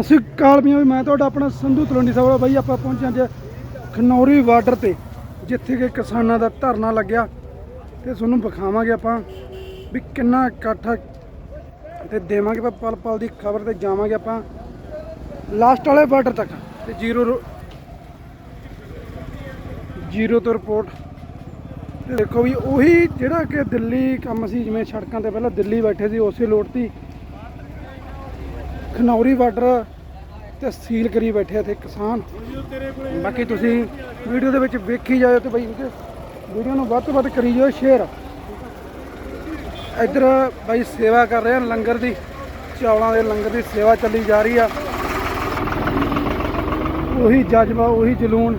ਅਸੀਂ ਕਾਲਮੀਆਂ ਵੀ, ਮੈਂ ਤੁਹਾਡਾ ਆਪਣਾ ਸੰਧੂ ਤਲਵੰਡੀ ਸਾਹਿਬ ਵਾਲਾ ਬਾਈ, ਆਪਾਂ ਪਹੁੰਚੇ ਅੱਜ ਖਨੌਰੀ ਬਾਰਡਰ ਤੇ, ਜਿੱਥੇ ਕਿ ਕਿਸਾਨਾਂ ਦਾ ਧਰਨਾ ਲੱਗਿਆ। ਤੇ ਤੁਹਾਨੂੰ ਵਿਖਾਵਾਂਗੇ ਆਪਾਂ ਵੀ ਕਿੰਨਾ ਇਕੱਠ ਆ। ਤੇ ਦੇਵਾਂਗੇ ਆਪਾਂ ਪਲ ਪਲ ਦੀ ਖਬਰ ਤੇ ਜਾਵਾਂਗੇ ਆਪਾਂ ਲਾਸਟ ਵਾਲੇ ਬਾਰਡਰ ਤੱਕ। ਤੇ ਜ਼ੀਰੋ ਜ਼ੀਰੋ ਤੋਂ ਰਿਪੋਰਟ ਤੇ ਦੇਖੋ ਵੀ ਉਹੀ ਜਿਹੜਾ ਕਿ ਦਿੱਲੀ ਕੰਮ ਸੀ, ਜਿਵੇਂ ਸੜਕਾਂ ਤੇ ਪਹਿਲਾਂ ਦਿੱਲੀ ਬੈਠੇ ਸੀ, ਉਸੇ ਲੋੜ ਤੀ ਖਨੌਰੀ ਬਾਰਡਰ ਤੇ ਸੀਲ ਕਰੀ ਬੈਠੇ ਇੱਥੇ ਕਿਸਾਨ। ਬਾਕੀ ਤੁਸੀਂ ਵੀਡੀਓ ਦੇ ਵਿੱਚ ਵੇਖੀ ਜਾਇਓ ਤੇ ਬਈ ਵੀਡੀਓ ਨੂੰ ਵੱਧ ਤੋਂ ਵੱਧ ਕਰੀ ਜਾਓ ਸ਼ੇਅਰ ਇੱਧਰ ਬਾਈ ਸੇਵਾ ਕਰ ਰਹੇ ਹਨ, ਲੰਗਰ ਦੀ, ਚੌਲਾਂ ਦੇ ਲੰਗਰ ਦੀ ਸੇਵਾ ਚੱਲੀ ਜਾ ਰਹੀ ਆ। ਉਹੀ ਜਜ਼ਬਾ, ਉਹੀ ਜਲੂਨ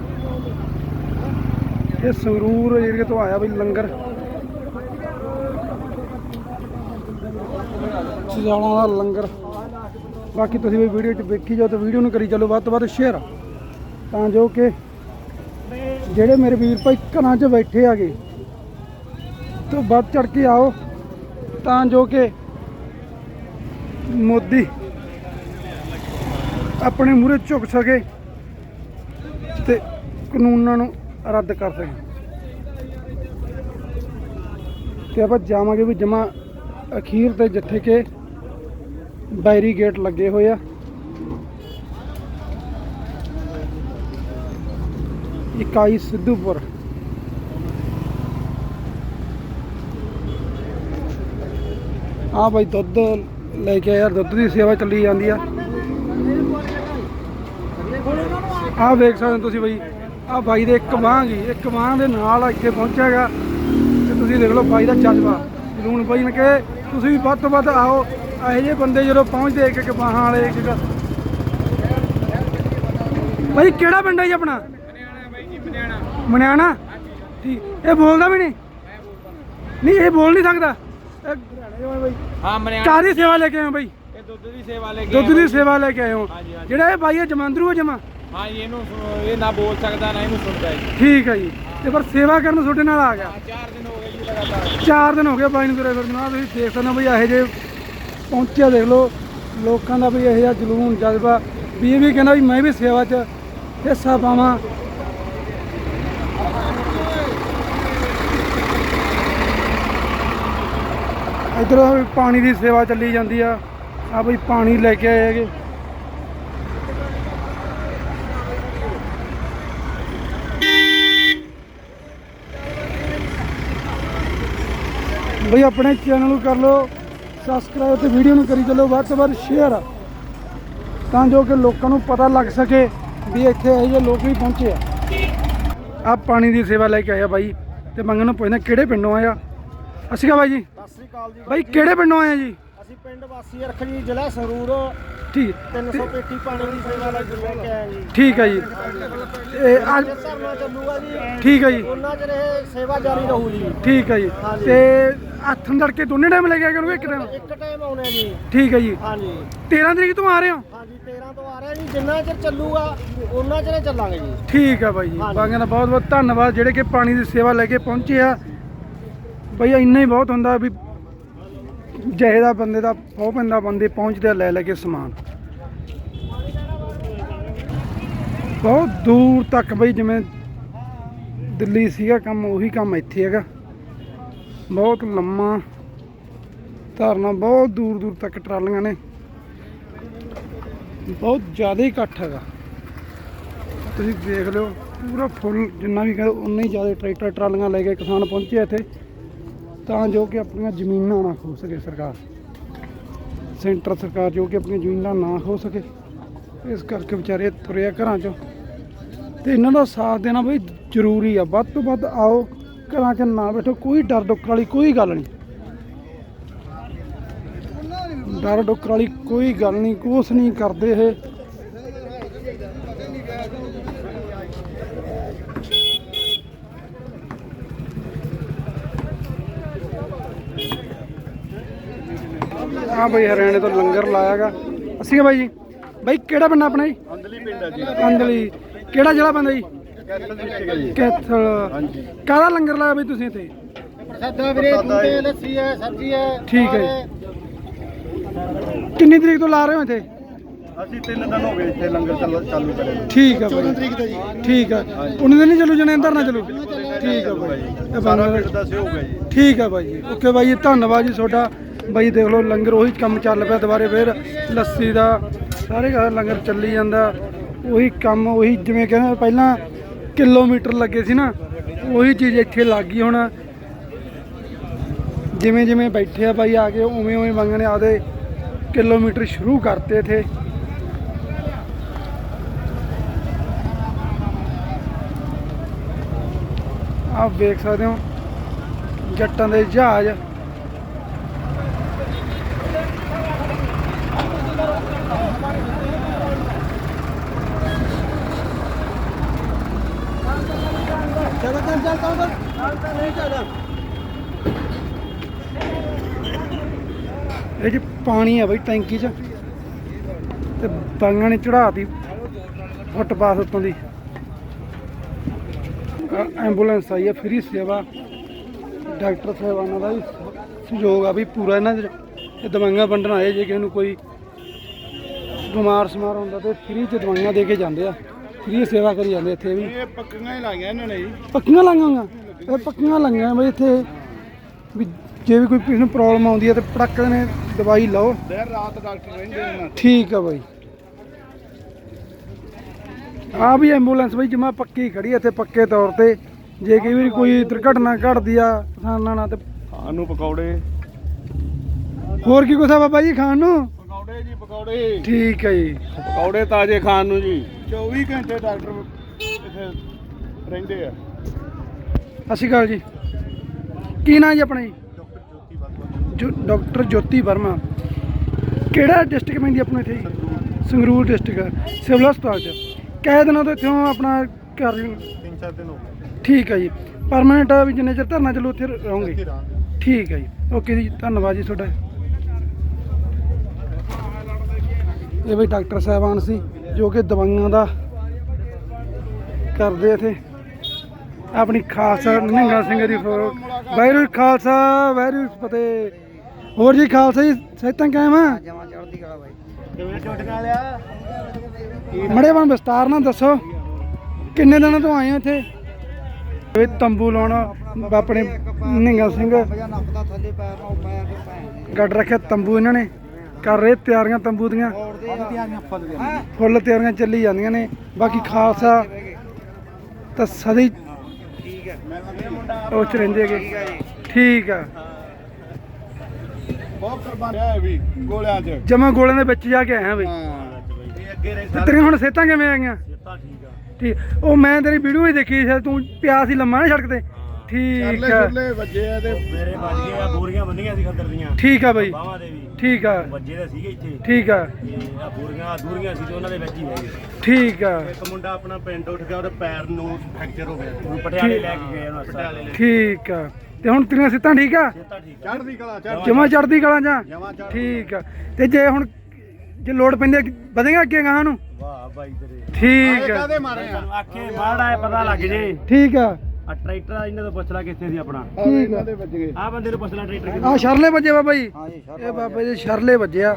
ਇਹ ਸੰਗਰੂਰ ਏਰੀਏ ਤੋਂ ਆਇਆ ਬਈ ਲੰਗਰ। ਚੌਲਾਂ ਦਾ ਲੰਗਰ। ਬਾਕੀ ਤੁਸੀਂ ਵੀ ਵੀਡੀਓ 'ਚ ਵੇਖੀ ਜਾਓ ਤੇ ਵੀਡੀਓ ਨੂੰ ਕਰੀ ਚੱਲੋ, ਵੱਧ ਤੋਂ ਵੱਧ ਸ਼ੇਅਰ ਤਾਂ ਜੋ ਕਿ ਜਿਹੜੇ ਮੇਰੇ ਵੀਰ ਭਾਈ ਘਰਾਂ 'ਚ ਬੈਠੇ ਆਗੇ ਤੋਂ ਵੱਧ ਚੜ ਕੇ ਆਓ। ਤਾਂ ਜੋ ਕਿ ਮੋਦੀ ਆਪਣੇ ਮੂਹਰੇ ਝੁਕ ਸਕੇ ਤੇ ਕਾਨੂੰਨਾਂ ਨੂੰ ਰੱਦ ਕਰ ਸਕੇ। ਤੇ ਆਪਾਂ ਜਾਵਾਂਗੇ ਵੀ ਜਮਾ ਅਖੀਰ ਤੇ ਜਿੱਥੇ ਕਿ ਬੈਰੀਗੇਟ ਲੱਗੇ ਹੋਏ ਆ। ਇਕਾਈ ਸਿੱਧੂਪੁਰ। ਆ ਬਾਈ ਦੁੱਧ ਲੈ ਕੇ ਆਇਆ, ਦੁੱਧ ਦੀ ਸੇਵਾ ਚੱਲੀ ਜਾਂਦੀ ਆ। ਆ ਵੇਖ ਸਕਦੇ ਹੋ ਤੁਸੀਂ ਬਾਈ, ਆ ਬਾਈ ਦੇ ਇੱਕ ਬਾਂਹ ਗਈ ਇੱਕ ਬਾਂਹ ਦੇ ਨਾਲ ਇੱਥੇ ਪਹੁੰਚਿਆਗਾ ਤੇ ਤੁਸੀਂ ਦੇਖ ਲਓ ਬਾਈ ਦਾ ਜਜ਼ਬਾ ਜਲੂਣ ਬਾਈ ਨੇ ਕਿ ਤੁਸੀਂ ਵੀ ਵੱਧ ਤੋਂ ਵੱਧ ਆਓ ਇਹੋ ਜਿਹੇ ਬੰਦੇ ਜਦੋਂ ਪਹੁੰਚਦੇ ਇੱਕ ਇੱਕ ਬਾਹਾਂ ਵਾਲੇ ਇੱਕ ਇੱਕ। ਬਾਈ ਕਿਹੜਾ ਪਿੰਡ ਹੈ ਜੀ ਆਪਣਾ? ਮਨਿਆਣਾ। ਠੀਕ। ਇਹ ਬੋਲਦਾ ਵੀ ਨਹੀਂ? ਨਹੀਂ ਇਹ ਬੋਲ ਨਹੀਂ ਸਕਦਾ। ਹਾਂ ਮਨਿਆਣਾ। ਸੇਵਾ ਲੈ ਕੇ ਆਏ ਬਾਈ। ਇਹ ਦੁੱਧ ਦੀ ਸੇਵਾ ਲੈ ਕੇ ਦੁੱਧ ਆਏ ਦੀ ਹਾਂ। ਸੇਵਾ ਲੈ ਕੇ ਆਏ ਹੋ। ਹਾਂਜੀ, ਹਾਂਜੀ। ਜਿਹੜਾ ਇਹ ਬਾਈ ਹੈ ਜਮਾਂਦਰੂ ਹੈ ਜਮਾ? ਹਾਂ ਜੀ ਇਹਨੂੰ ਸੁਣੋ, ਇਹ ਨਾ ਬੋਲ ਸਕਦਾ ਨਾ ਇਹਨੂੰ ਸੁਣਦਾ ਜੀ। ਠੀਕ ਹੈ ਜੀ। ਤੇ ਪਰ ਸੇਵਾ ਕਰਨ ਤੁਹਾਡੇ ਨਾਲ ਆ ਗਿਆ। ਚਾਰ ਦਿਨ ਹੋ ਗਏ ਜੀ ਲਗਾਤਾਰ। ਚਾਰ ਦਿਨ ਹੋ ਗਏ ਬਾਈ ਨੂੰ ਤੁਰੇ ਫਿਰਦੇ ਨੂੰ। ਤੁਸੀਂ ਦੇਖ ਸਕਦੇ ਹੋ ਬਈ ਇਹੋ ਜਿਹੇ ਪਹੁੰਚਿਆ ਦੇਖ ਲਓ, ਲੋਕਾਂ ਦਾ ਵੀ ਇਹੋ ਜਿਹਾ ਜਲੂਨ ਜਜ਼ਬਾ। ਵੀ ਇਹ ਵੀ ਕਹਿੰਦਾ ਵੀ ਮੈਂ ਵੀ ਸੇਵਾ 'ਚ ਹਿੱਸਾ ਪਾਵਾਂ। ਇਧਰ ਪਾਣੀ ਦੀ ਸੇਵਾ ਚੱਲੀ ਜਾਂਦੀ ਆ। ਆ ਬਈ ਪਾਣੀ ਲੈ ਕੇ ਆਏ ਹੈਗੇ। ਬਈ ਆਪਣੇ ਚੈਨਲ ਨੂੰ ਕਰ ਲਓ। ਸਬਸਕ੍ਰਾਈਬ ਤੇ ਵੀਡੀਓ ਨੂੰ ਕਰੀ ਚੱਲੋ ਵੱਧ ਤੋਂ ਵੱਧ ਸ਼ੇਅਰ ਤਾਂ ਜੋ ਕਿ ਲੋਕਾਂ ਨੂੰ ਪਤਾ ਲੱਗ ਸਕੇ ਵੀ ਇੱਥੇ ਇਹੋ ਜਿਹੇ ਲੋਕ ਵੀ ਪਹੁੰਚੇ ਆ। ਆ ਪਾਣੀ ਦੀ ਸੇਵਾ ਲੈ ਕੇ ਆਇਆ ਬਾਈ ਤੇ ਮੰਗਣ ਨੂੰ ਪੁੱਛਦਾ ਕਿਹੜੇ ਪਿੰਡੋਂ ਆਇਆ ਅਸੀਂ ਕਾ ਬਾਈ ਜੀ। ਸਤਿ ਸ੍ਰੀ ਅਕਾਲ ਜੀ। ਬਾਈ ਕਿਹੜੇ ਪਿੰਡੋਂ ਆਇਆ ਜੀ? ਅਸੀਂ ਪਿੰਡ ਵਾਸੀ ਅਰਖ ਜੀ ਜ਼ਿਲ੍ਹਾ ਸੰਗਰੂਰ। ਠੀਕ 300 ਪੇਟੀ ਪਾਣੀ ਦੀ ਸੇਵਾ ਲਈ ਲੈ ਕੇ ਆਏ ਜੀ। ਠੀਕ ਹੈ ਜੀ। ਇਹ ਅੱਜ ਨਾਲ ਚੱਲੂਗਾ ਜੀ। ਠੀਕ ਹੈ ਜੀ। ਉਹਨਾਂ ਚਿਰ ਇਹ ਸੇਵਾ ਜਾਰੀ ਰਹੂ ਜੀ। ਠੀਕ ਹੈ ਜੀ। ਤੇ ਹੱਥ ਨੂੰ ਕੇ ਦੋਨੇ ਟਾਈਮ ਲੈ ਕੇ ਕਰੋਗੇ ਇੱਕ ਟਾਈਮ ਇੱਕ ਟਾਈਮ ਆਉਣੇ ਜੀ। ਠੀਕ ਹੈ ਜੀ। ਹਾਂਜੀ। 13 ਤਰੀਕ ਤੋਂ ਆ ਰਹੇ ਹੋ? ਹਾਂਜੀ 13 ਤੋਂ ਆ ਰਿਹਾ ਜੀ। ਜਿੰਨਾ ਚਿਰ ਚੱਲੂਗਾ ਉਹਨਾਂ ਚਿਰ ਚੱਲਾਂਗੇ ਜੀ। ਠੀਕ ਹੈ ਬਾਈ ਜੀ। ਬਾਈਆਂ ਦਾ ਬਹੁਤ ਬਹੁਤ ਧੰਨਵਾਦ। ਜਿਹੜੇ ਕਿ ਪਾਣੀ ਦੀ ਸੇਵਾ ਲੈ ਕੇ ਪਹੁੰਚੇ ਆ। ਬਈ ਇੰਨਾ ਹੀ ਬਹੁਤ ਹੁੰਦਾ ਵੀ ਜਿਹੇ ਦਾ ਬੰਦੇ ਦਾ, ਉਹ ਪੈਂਦਾ ਬੰਦੇ ਪਹੁੰਚਦੇ ਆ ਲੈ ਲੈ ਕੇ ਸਮਾਨ। ਬਹੁਤ ਦੂਰ ਤੱਕ ਬਈ, ਜਿਵੇਂ ਦਿੱਲੀ ਸੀਗਾ ਕੰਮ, ਉਹੀ ਕੰਮ ਇੱਥੇ ਹੈਗਾ। ਬਹੁਤ ਲੰਮਾ ਧਰਨਾ, ਬਹੁਤ ਦੂਰ ਦੂਰ ਤੱਕ ਟਰਾਲੀਆਂ ਨੇ। ਬਹੁਤ ਜ਼ਿਆਦਾ ਹੀ ਇਕੱਠ ਹੈਗਾ। ਤੁਸੀਂ ਦੇਖ ਲਿਓ, ਪੂਰਾ ਫੁੱਲ ਜਿੰਨਾ ਵੀ ਕਹਿੰਦੇ, ਉਨਾ ਹੀ ਜ਼ਿਆਦਾ ਟਰੈਕਟਰ, ਟਰਾਲੀਆਂ ਲੈ ਕੇ ਕਿਸਾਨ ਪਹੁੰਚੇ ਇੱਥੇ। ਤਾਂ ਜੋ ਕਿ ਆਪਣੀਆਂ ਜ਼ਮੀਨਾਂ ਨਾ ਖੋ ਸਕੇ ਸਰਕਾਰ। ਸੈਂਟਰ ਸਰਕਾਰ ਜੋ ਕਿ ਆਪਣੀਆਂ ਜ਼ਮੀਨਾਂ ਨਾ ਖੋ ਸਕੇ। ਇਸ ਕਰਕੇ ਵਿਚਾਰੇ ਤੁਰਿਆ ਘਰਾਂ 'ਚੋਂ। ਤੇ ਇਹਨਾਂ ਦਾ ਸਾਥ ਦੇਣਾ ਬਈ ਜ਼ਰੂਰੀ ਆ। ਵੱਧ ਤੋਂ ਵੱਧ ਆਓ, ਘਰਾਂ 'ਚ ਨਾ ਬੈਠੋ, ਕੋਈ ਡਰ ਡੁੱਕਰ ਵਾਲੀ ਕੋਈ ਗੱਲ ਨਹੀਂ। ਡਰ ਡੁੱਕਰ ਵਾਲੀ ਕੋਈ ਗੱਲ ਨਹੀਂ, ਕੁਛ ਨਹੀਂ ਕਰਦੇ ਇਹ। ਹਾਂ ਬਈ ਹਰਿਆਣੇ ਤੋਂ ਲੰਗਰ ਲਾਇਆਗਾ। ਅਸੀਂ ਬਾਈ ਜੀ ਬਾਈ ਕਿਹੜਾ ਪਿੰਡ ਆਪਣਾ ਜੀ? ਅੰਦਲੀ ਪਿੰਡ ਹੈ ਜੀ। ਅੰਦਲੀ। ਕਿਹੜਾ ਜ਼ਿਲ੍ਹਾ ਪੈਂਦਾ ਜੀ? ਕੈਥਲ ਡਿਸਟ੍ਰਿਕਟ ਹੈ ਜੀ। ਕੈਥਲ। ਹਾਂਜੀ। ਕਾਹਦਾ ਲੰਗਰ ਲਾਇਆ ਬਈ ਤੁਸੀਂ ਇੱਥੇ? ਪ੍ਰਸਾਦਾ ਵੀਰੇ ਦੁੱਧ ਲੱਸੀ ਹੈ ਸਬਜ਼ੀ ਹੈ ਠੀਕ ਹੈ ਜੀ। ਕਿੰਨੀ ਤਰੀਕ ਤੋਂ ਲਾ ਰਹੇ ਹੋ ਇੱਥੇ? ਅਸੀਂ ਤਿੰਨ ਦਿਨ ਹੋ ਗਏ ਇੱਥੇ ਲੰਗਰ ਚੱਲ- ਚਾਲੂ ਕਰੇ। ਠੀਕ ਆ ਬਾਈ। ਤਰੀਕ ਦਾ ਜੀ। ਠੀਕ ਆ ਉਹਨੇ ਦਿਨ ਨਹੀਂ ਚੱਲੂ ਜਨੇ ਅੰਦਰ ਨਾ ਚੱਲੂ? ਠੀਕ ਆ ਬਾਈ। ਇਹ ਸਾਰਾ ਬੰਦਾ- ਪਿੰਡ ਦਾ ਸਹਿਯੋਗ ਹੈ ਜੀ। ਠੀਕ ਆ ਬਾਈ ਜੀ। ਓਕੇ ਬਾਈ ਜੀ ਧੰਨਵਾਦ ਜੀ ਤੁਹਾਡਾ। ਬਾਈ ਦੇਖ ਲਓ, ਲੰਗਰ ਉਹੀ ਕੰਮ ਚੱਲ ਪਿਆ ਦੁਬਾਰੇ ਫੇਰ ਲੱਸੀ ਦਾ, ਸਾਰੇ ਘਰ ਲੰਗਰ ਚੱਲੀ ਜਾਂਦਾ। ਉਹੀ ਕੰਮ, ਉਹੀ ਜਿਵੇਂ ਕਹਿੰਦੇ ਪਹਿਲਾਂ ਕਿਲੋਮੀਟਰ ਲੱਗੇ ਸੀ ਨਾ, ਉਹੀ ਚੀਜ਼ ਇੱਥੇ ਲੱਗ ਗਈ ਹੁਣ। ਜਿਵੇਂ ਜਿਵੇਂ ਬੈਠੇ ਆ ਬਾਈ ਆ ਕੇ, ਉਵੇਂ ਉਵੇਂ ਮੰਗਣੇ ਆਦੇ ਕਿਲੋਮੀਟਰ ਸ਼ੁਰੂ ਕਰਤੇ ਇਥੇ। ਆਪ ਵੇਖ ਸਕਦੇ ਹੋ, ਜੱਟਾਂ ਦੇ ਜਹਾਜ਼ ਚਲੋ ਚੱਲ ਚੱਲ ਚੱਲ ਨਹੀਂ ਚੱਲ ਇਹ ਜੀ ਪਾਣੀ ਆ ਬਈ ਟੈਂਕੀ 'ਚ। ਤੇ ਬਾਂਗਾਂ ਨੇ ਚੜਾਤੀ ਫੁੱਟਪਾਥ ਉੱਤੋਂ ਦੀ। ਆਹ ਐਂਬੂਲੈਂਸ ਆਈ ਹੈ ਫ੍ਰੀ ਸੇਵਾ। ਡਾਕਟਰ ਸਾਹਿਬਾਨਾਂ ਦਾ ਵੀ ਸਹਿਯੋਗ ਆ ਵੀ ਪੂਰਾ ਇਹਨਾਂ ਦੇ ਇਹ ਦਵਾਈਆਂ ਵੰਡਣ ਆਏ, ਜੇ ਕਿਸੇ ਨੂੰ ਕੋਈ ਬਿਮਾਰ ਸਮਾਰ ਹੁੰਦਾ ਤੇ ਫ੍ਰੀ ਚ ਦਵਾਈਆਂ ਦੇ ਕੇ ਜਾਂਦੇ ਆ। ਫ੍ਰੀ ਸੇਵਾ ਕਰੀ ਜਾਂਦੇ ਇੱਥੇ ਵੀ। ਇਹ ਪੱਕੀਆਂ ਹੀ ਲਾਈਆਂ ਇਹਨਾਂ ਨੇ ਜੀ। ਪੱਕੀਆਂ ਲਾਈਆਂ ਇਹ ਪੱਕੀਆਂ ਲਾਈਆਂ ਬਈ ਇੱਥੇ। ਵੀ ਜੇ ਵੀ ਕੋਈ ਕਿਸੇ ਨੂੰ ਪ੍ਰੋਬਲਮ ਆਉਂਦੀ ਹੈ ਤੇ ਪੜਕ ਨੇ ਦਵਾਈ ਲਓ। ਦਿਨ ਰਾਤ ਡਾਕਟਰ ਰਹਿੰਦੇ ਇਹਨਾਂ ਠੀਕ ਆ ਬਾਈ। ਆ ਵੀ ਐਂਬੂਲੈਂਸ ਬਈ ਜਮਾ ਪੱਕੀ ਖੜੀ ਇੱਥੇ ਪੱਕੇ ਤੌਰ ਤੇ। ਜੇ ਕਈ ਵਾਰੀ ਕੋਈ ਦੁਰਘਟਨਾ ਘਟਦੀ ਆ ਕਿਸਾਨਾਂ ਨਾਲ ਤੇ ਸਾਨੂੰ ਪਕੌੜੇ। ਹੋਰ ਕੀ ਕੁਛ ਆ ਬਾਬਾ ਜੀ ਖਾਣ ਨੂੰ? ਪਕੌੜੇ ਜੀ ਪਕੌੜੇ। ਠੀਕ ਹੈ ਜੀ। ਪਕੌੜੇ ਤਾਜ਼ੇ ਖਾਣ ਨੂੰ ਜੀ। 24 ਘੰਟੇ ਡਾਕਟਰ ਇੱਥੇ ਰਹਿੰਦੇ ਆ। ਸਤਿ ਸ਼੍ਰੀ ਅਕਾਲ ਜੀ। ਕੀ ਨਾਂ ਜੀ ਆਪਣਾ ਜੀ? ਜੋ। ਡਾਕਟਰ ਜੋਤੀ ਵਰਮਾ। ਕਿਹੜਾ ਡਿਸਟ੍ਰਿਕਟ ਪੈਂਦੀ ਆਪਣਾ ਇੱਥੇ? ਜੀ ਸੰਗਰੂਰ ਡਿਸਟ੍ਰਿਕਟ ਸਿਵਲ ਹਸਪਤਾਲ ਚ। ਕਿੰਨੇ ਦਿਨਾਂ ਤੋਂ ਇੱਥੇ ਆਪਣਾ ਕਰ ਰਹੇ ਹੋ ਤਿੰਨ ਚਾਰ ਦਿਨ ਹੋ ਗਏ। ਠੀਕ ਹੈ ਜੀ। ਪਰਮਾਨੈਂਟ ਵੀ ਜਿੰਨੇ ਚਿਰ ਧਰਨਾ ਚੱਲੂ ਉੱਥੇ ਰਹਾਂਗੇ। ਠੀਕ ਹੈ ਜੀ। ਓਕੇ ਜੀ ਧੰਨਵਾਦ ਜੀ ਤੁਹਾਡਾ। ਇਹ ਵੀ ਡਾਕਟਰ ਸਾਹਿਬਾਨ ਸੀ ਜੋ ਕਿ ਦਵਾਈਆਂ ਦਾ ਕਰਦੇ ਇੱਥੇ। ਆਪਣੀ ਖਾਲਸਾ ਨਿਹੰਗਾ ਸਿੰਘ ਦੀ ਫੋਟੋ ਜੀ ਖਾਲਸਾ ਕੀ ਫਤਿਹ। ਹੋਰ ਜੀ ਖਾਲਸਾ ਜੀ ਸਹਿਤਾਂ ਕਾਇਮ ਆ? ਜਮਾ ਚੜਦੀ ਬਾਈ। ਕਿਵੇਂ ਮੜੇ ਵਾਂ ਵਿਸਤਾਰ ਨਾਲ ਦੱਸੋ ਕਿੰਨੇ ਦਿਨਾਂ ਤੋਂ ਆਏ ਹੋ ਇੱਥੇ? ਇਹ ਤੰਬੂ ਲਾਉਣਾ ਆਪਣੇ ਨਿਹੰਗਾ ਸਿੰਘ। ਗੱਡ ਰੱਖਿਆ ਤੰਬੂ ਇਹਨਾਂ ਨੇ। ਕਰ ਰਹੇ ਤਿਆਰੀਆਂ ਤੰਬੂ ਦੀਆਂ। ਫੁੱਲ ਤਿਆਰੀਆਂ ਚੱਲੀ ਜਾਂਦੀਆਂ ਨੇ। ਬਾਕੀ ਖਾਲਸਾ ਤਾਂ ਸਦੀ ਠੀਕ ਹੈ ਉਹ ਚ ਰਹਿੰਦੇ ਹੈਗੇ। ਠੀਕ ਆ। ਬਹੁਤ ਕੁਰਬਾਨ ਵੀ ਗੋਲਿਆਂ 'ਚ ਜਮਾ ਗੋਲਿਆਂ ਦੇ ਵਿੱਚ ਜਾ ਕੇ ਆਇਆ ਬਈ। ਤੇ ਹੁਣ ਸਿਹਤਾਂ ਕਿਵੇਂ ਆ ਗਈਆਂ ਸਿੱਧਾ ਠੀਕ ਆ। ਠੀਕ। ਉਹ ਮੈਂ ਤੇਰੀ ਵੀਡੀਓ ਹੀ ਦੇਖੀ ਸੀ ਤੂੰ ਪਿਆ ਸੀ ਲੰਮਾ ਨਾ ਸੜਕ ਤੇ। ਠੀਕ ਕਰਲੇ ਆ। ਕੁਰਲੇ ਵੱਜੇ ਆ ਤੇ ਮੇਰੇ ਵੱਜ ਗਏ ਆ ਬੋਰੀਆਂ ਬੰਨੀਆਂ ਸੀ ਖੰਦਰ ਦੀਆਂ। ਠੀਕ ਆ ਬਈ। ਬਾਹਾਂ ਦੇ ਵੀ। ਠੀਕ ਆ। ਵੱਜੇ ਦੇ ਸੀਗੇ ਇੱਥੇ। ਠੀਕ ਆ। ਤੇ ਆ ਬੋਰੀਆਂ ਦੂਰੀਆਂ ਸੀ ਤੇ ਉਹਨਾਂ ਦੇ ਵਿੱਚ ਹੀ ਰਹਿ ਗਏ। ਠੀਕ ਆ। ਇੱਕ ਮੁੰਡਾ ਆਪਣਾ ਪਿੰਡ ਉੱਠ ਗਿਆ ਉਹਦੇ ਪੈਰ ਨੂੰ ਫ੍ਰੈਕਚਰ ਹੋ ਗਿਆ। ਹੁਣ ਪਟਿਆਲੇ ਲੈ ਕੇ ਗਏ ਉਹਨੂੰ ਹਸਪਤਾਲ। ਠੀਕ ਆ। ਤੇ ਹੁਣ ਤੇਰੀਆਂ ਸਿਹਤਾਂ ਠੀਕ ਆ? ਸਿੱਧਾ ਠੀਕ ਚੜ੍ਹਦੀ ਕਲਾ ਚੜ੍ਹ ਜਮਾ ਚੜਦੀ ਕਲਾਂ ਜਾਂ? ਜਮਾਂ ਚੜ੍ਹ ਠੀਕ ਆ। ਤੇ ਜੇ ਹੁਣ ਜੇ ਲੋੜ ਪੈਂਦੀ ਵਧੇਗਾ ਅੱਗੇ ਗਾਹਾਂ ਨੂੰ? ਵਾਹ ਬਾਈ ਤੇਰੇ। ਠੀਕ ਆ। ਕਾਦੇ ਮਾਰੇ ਆ? ਸਾਨੂੰ ਆਖੇ ਮਾੜਾ ਹੈ ਪਤਾ ਲੱਗ ਜੇ। ਠੀਕ ਆ। ਆ ਟਰੈਕਟਰ ਇਹਨਾਂ ਤੋਂ ਪੁੱਛ ਲੈ ਕਿੱਥੇ ਸੀ ਆਪਣਾ। ਠੀਕ ਆ। ਇਹਨਾਂ ਦੇ ਵੱਜ ਗਏ। ਆ ਬੰਦੇ ਨੂੰ ਪੁੱਛ ਲੈ ਟਰੈਕਟਰ ਕਿੱਥੇ ਆ ਸ਼ਰਲੇ ਵੱਜੇ ਬਾਬਾ ਜੀ। ਜੀ ਇਹ ਬਾਬਾ ਜੀ ਸ਼ਰਲੇ ਵੱਜਿਆ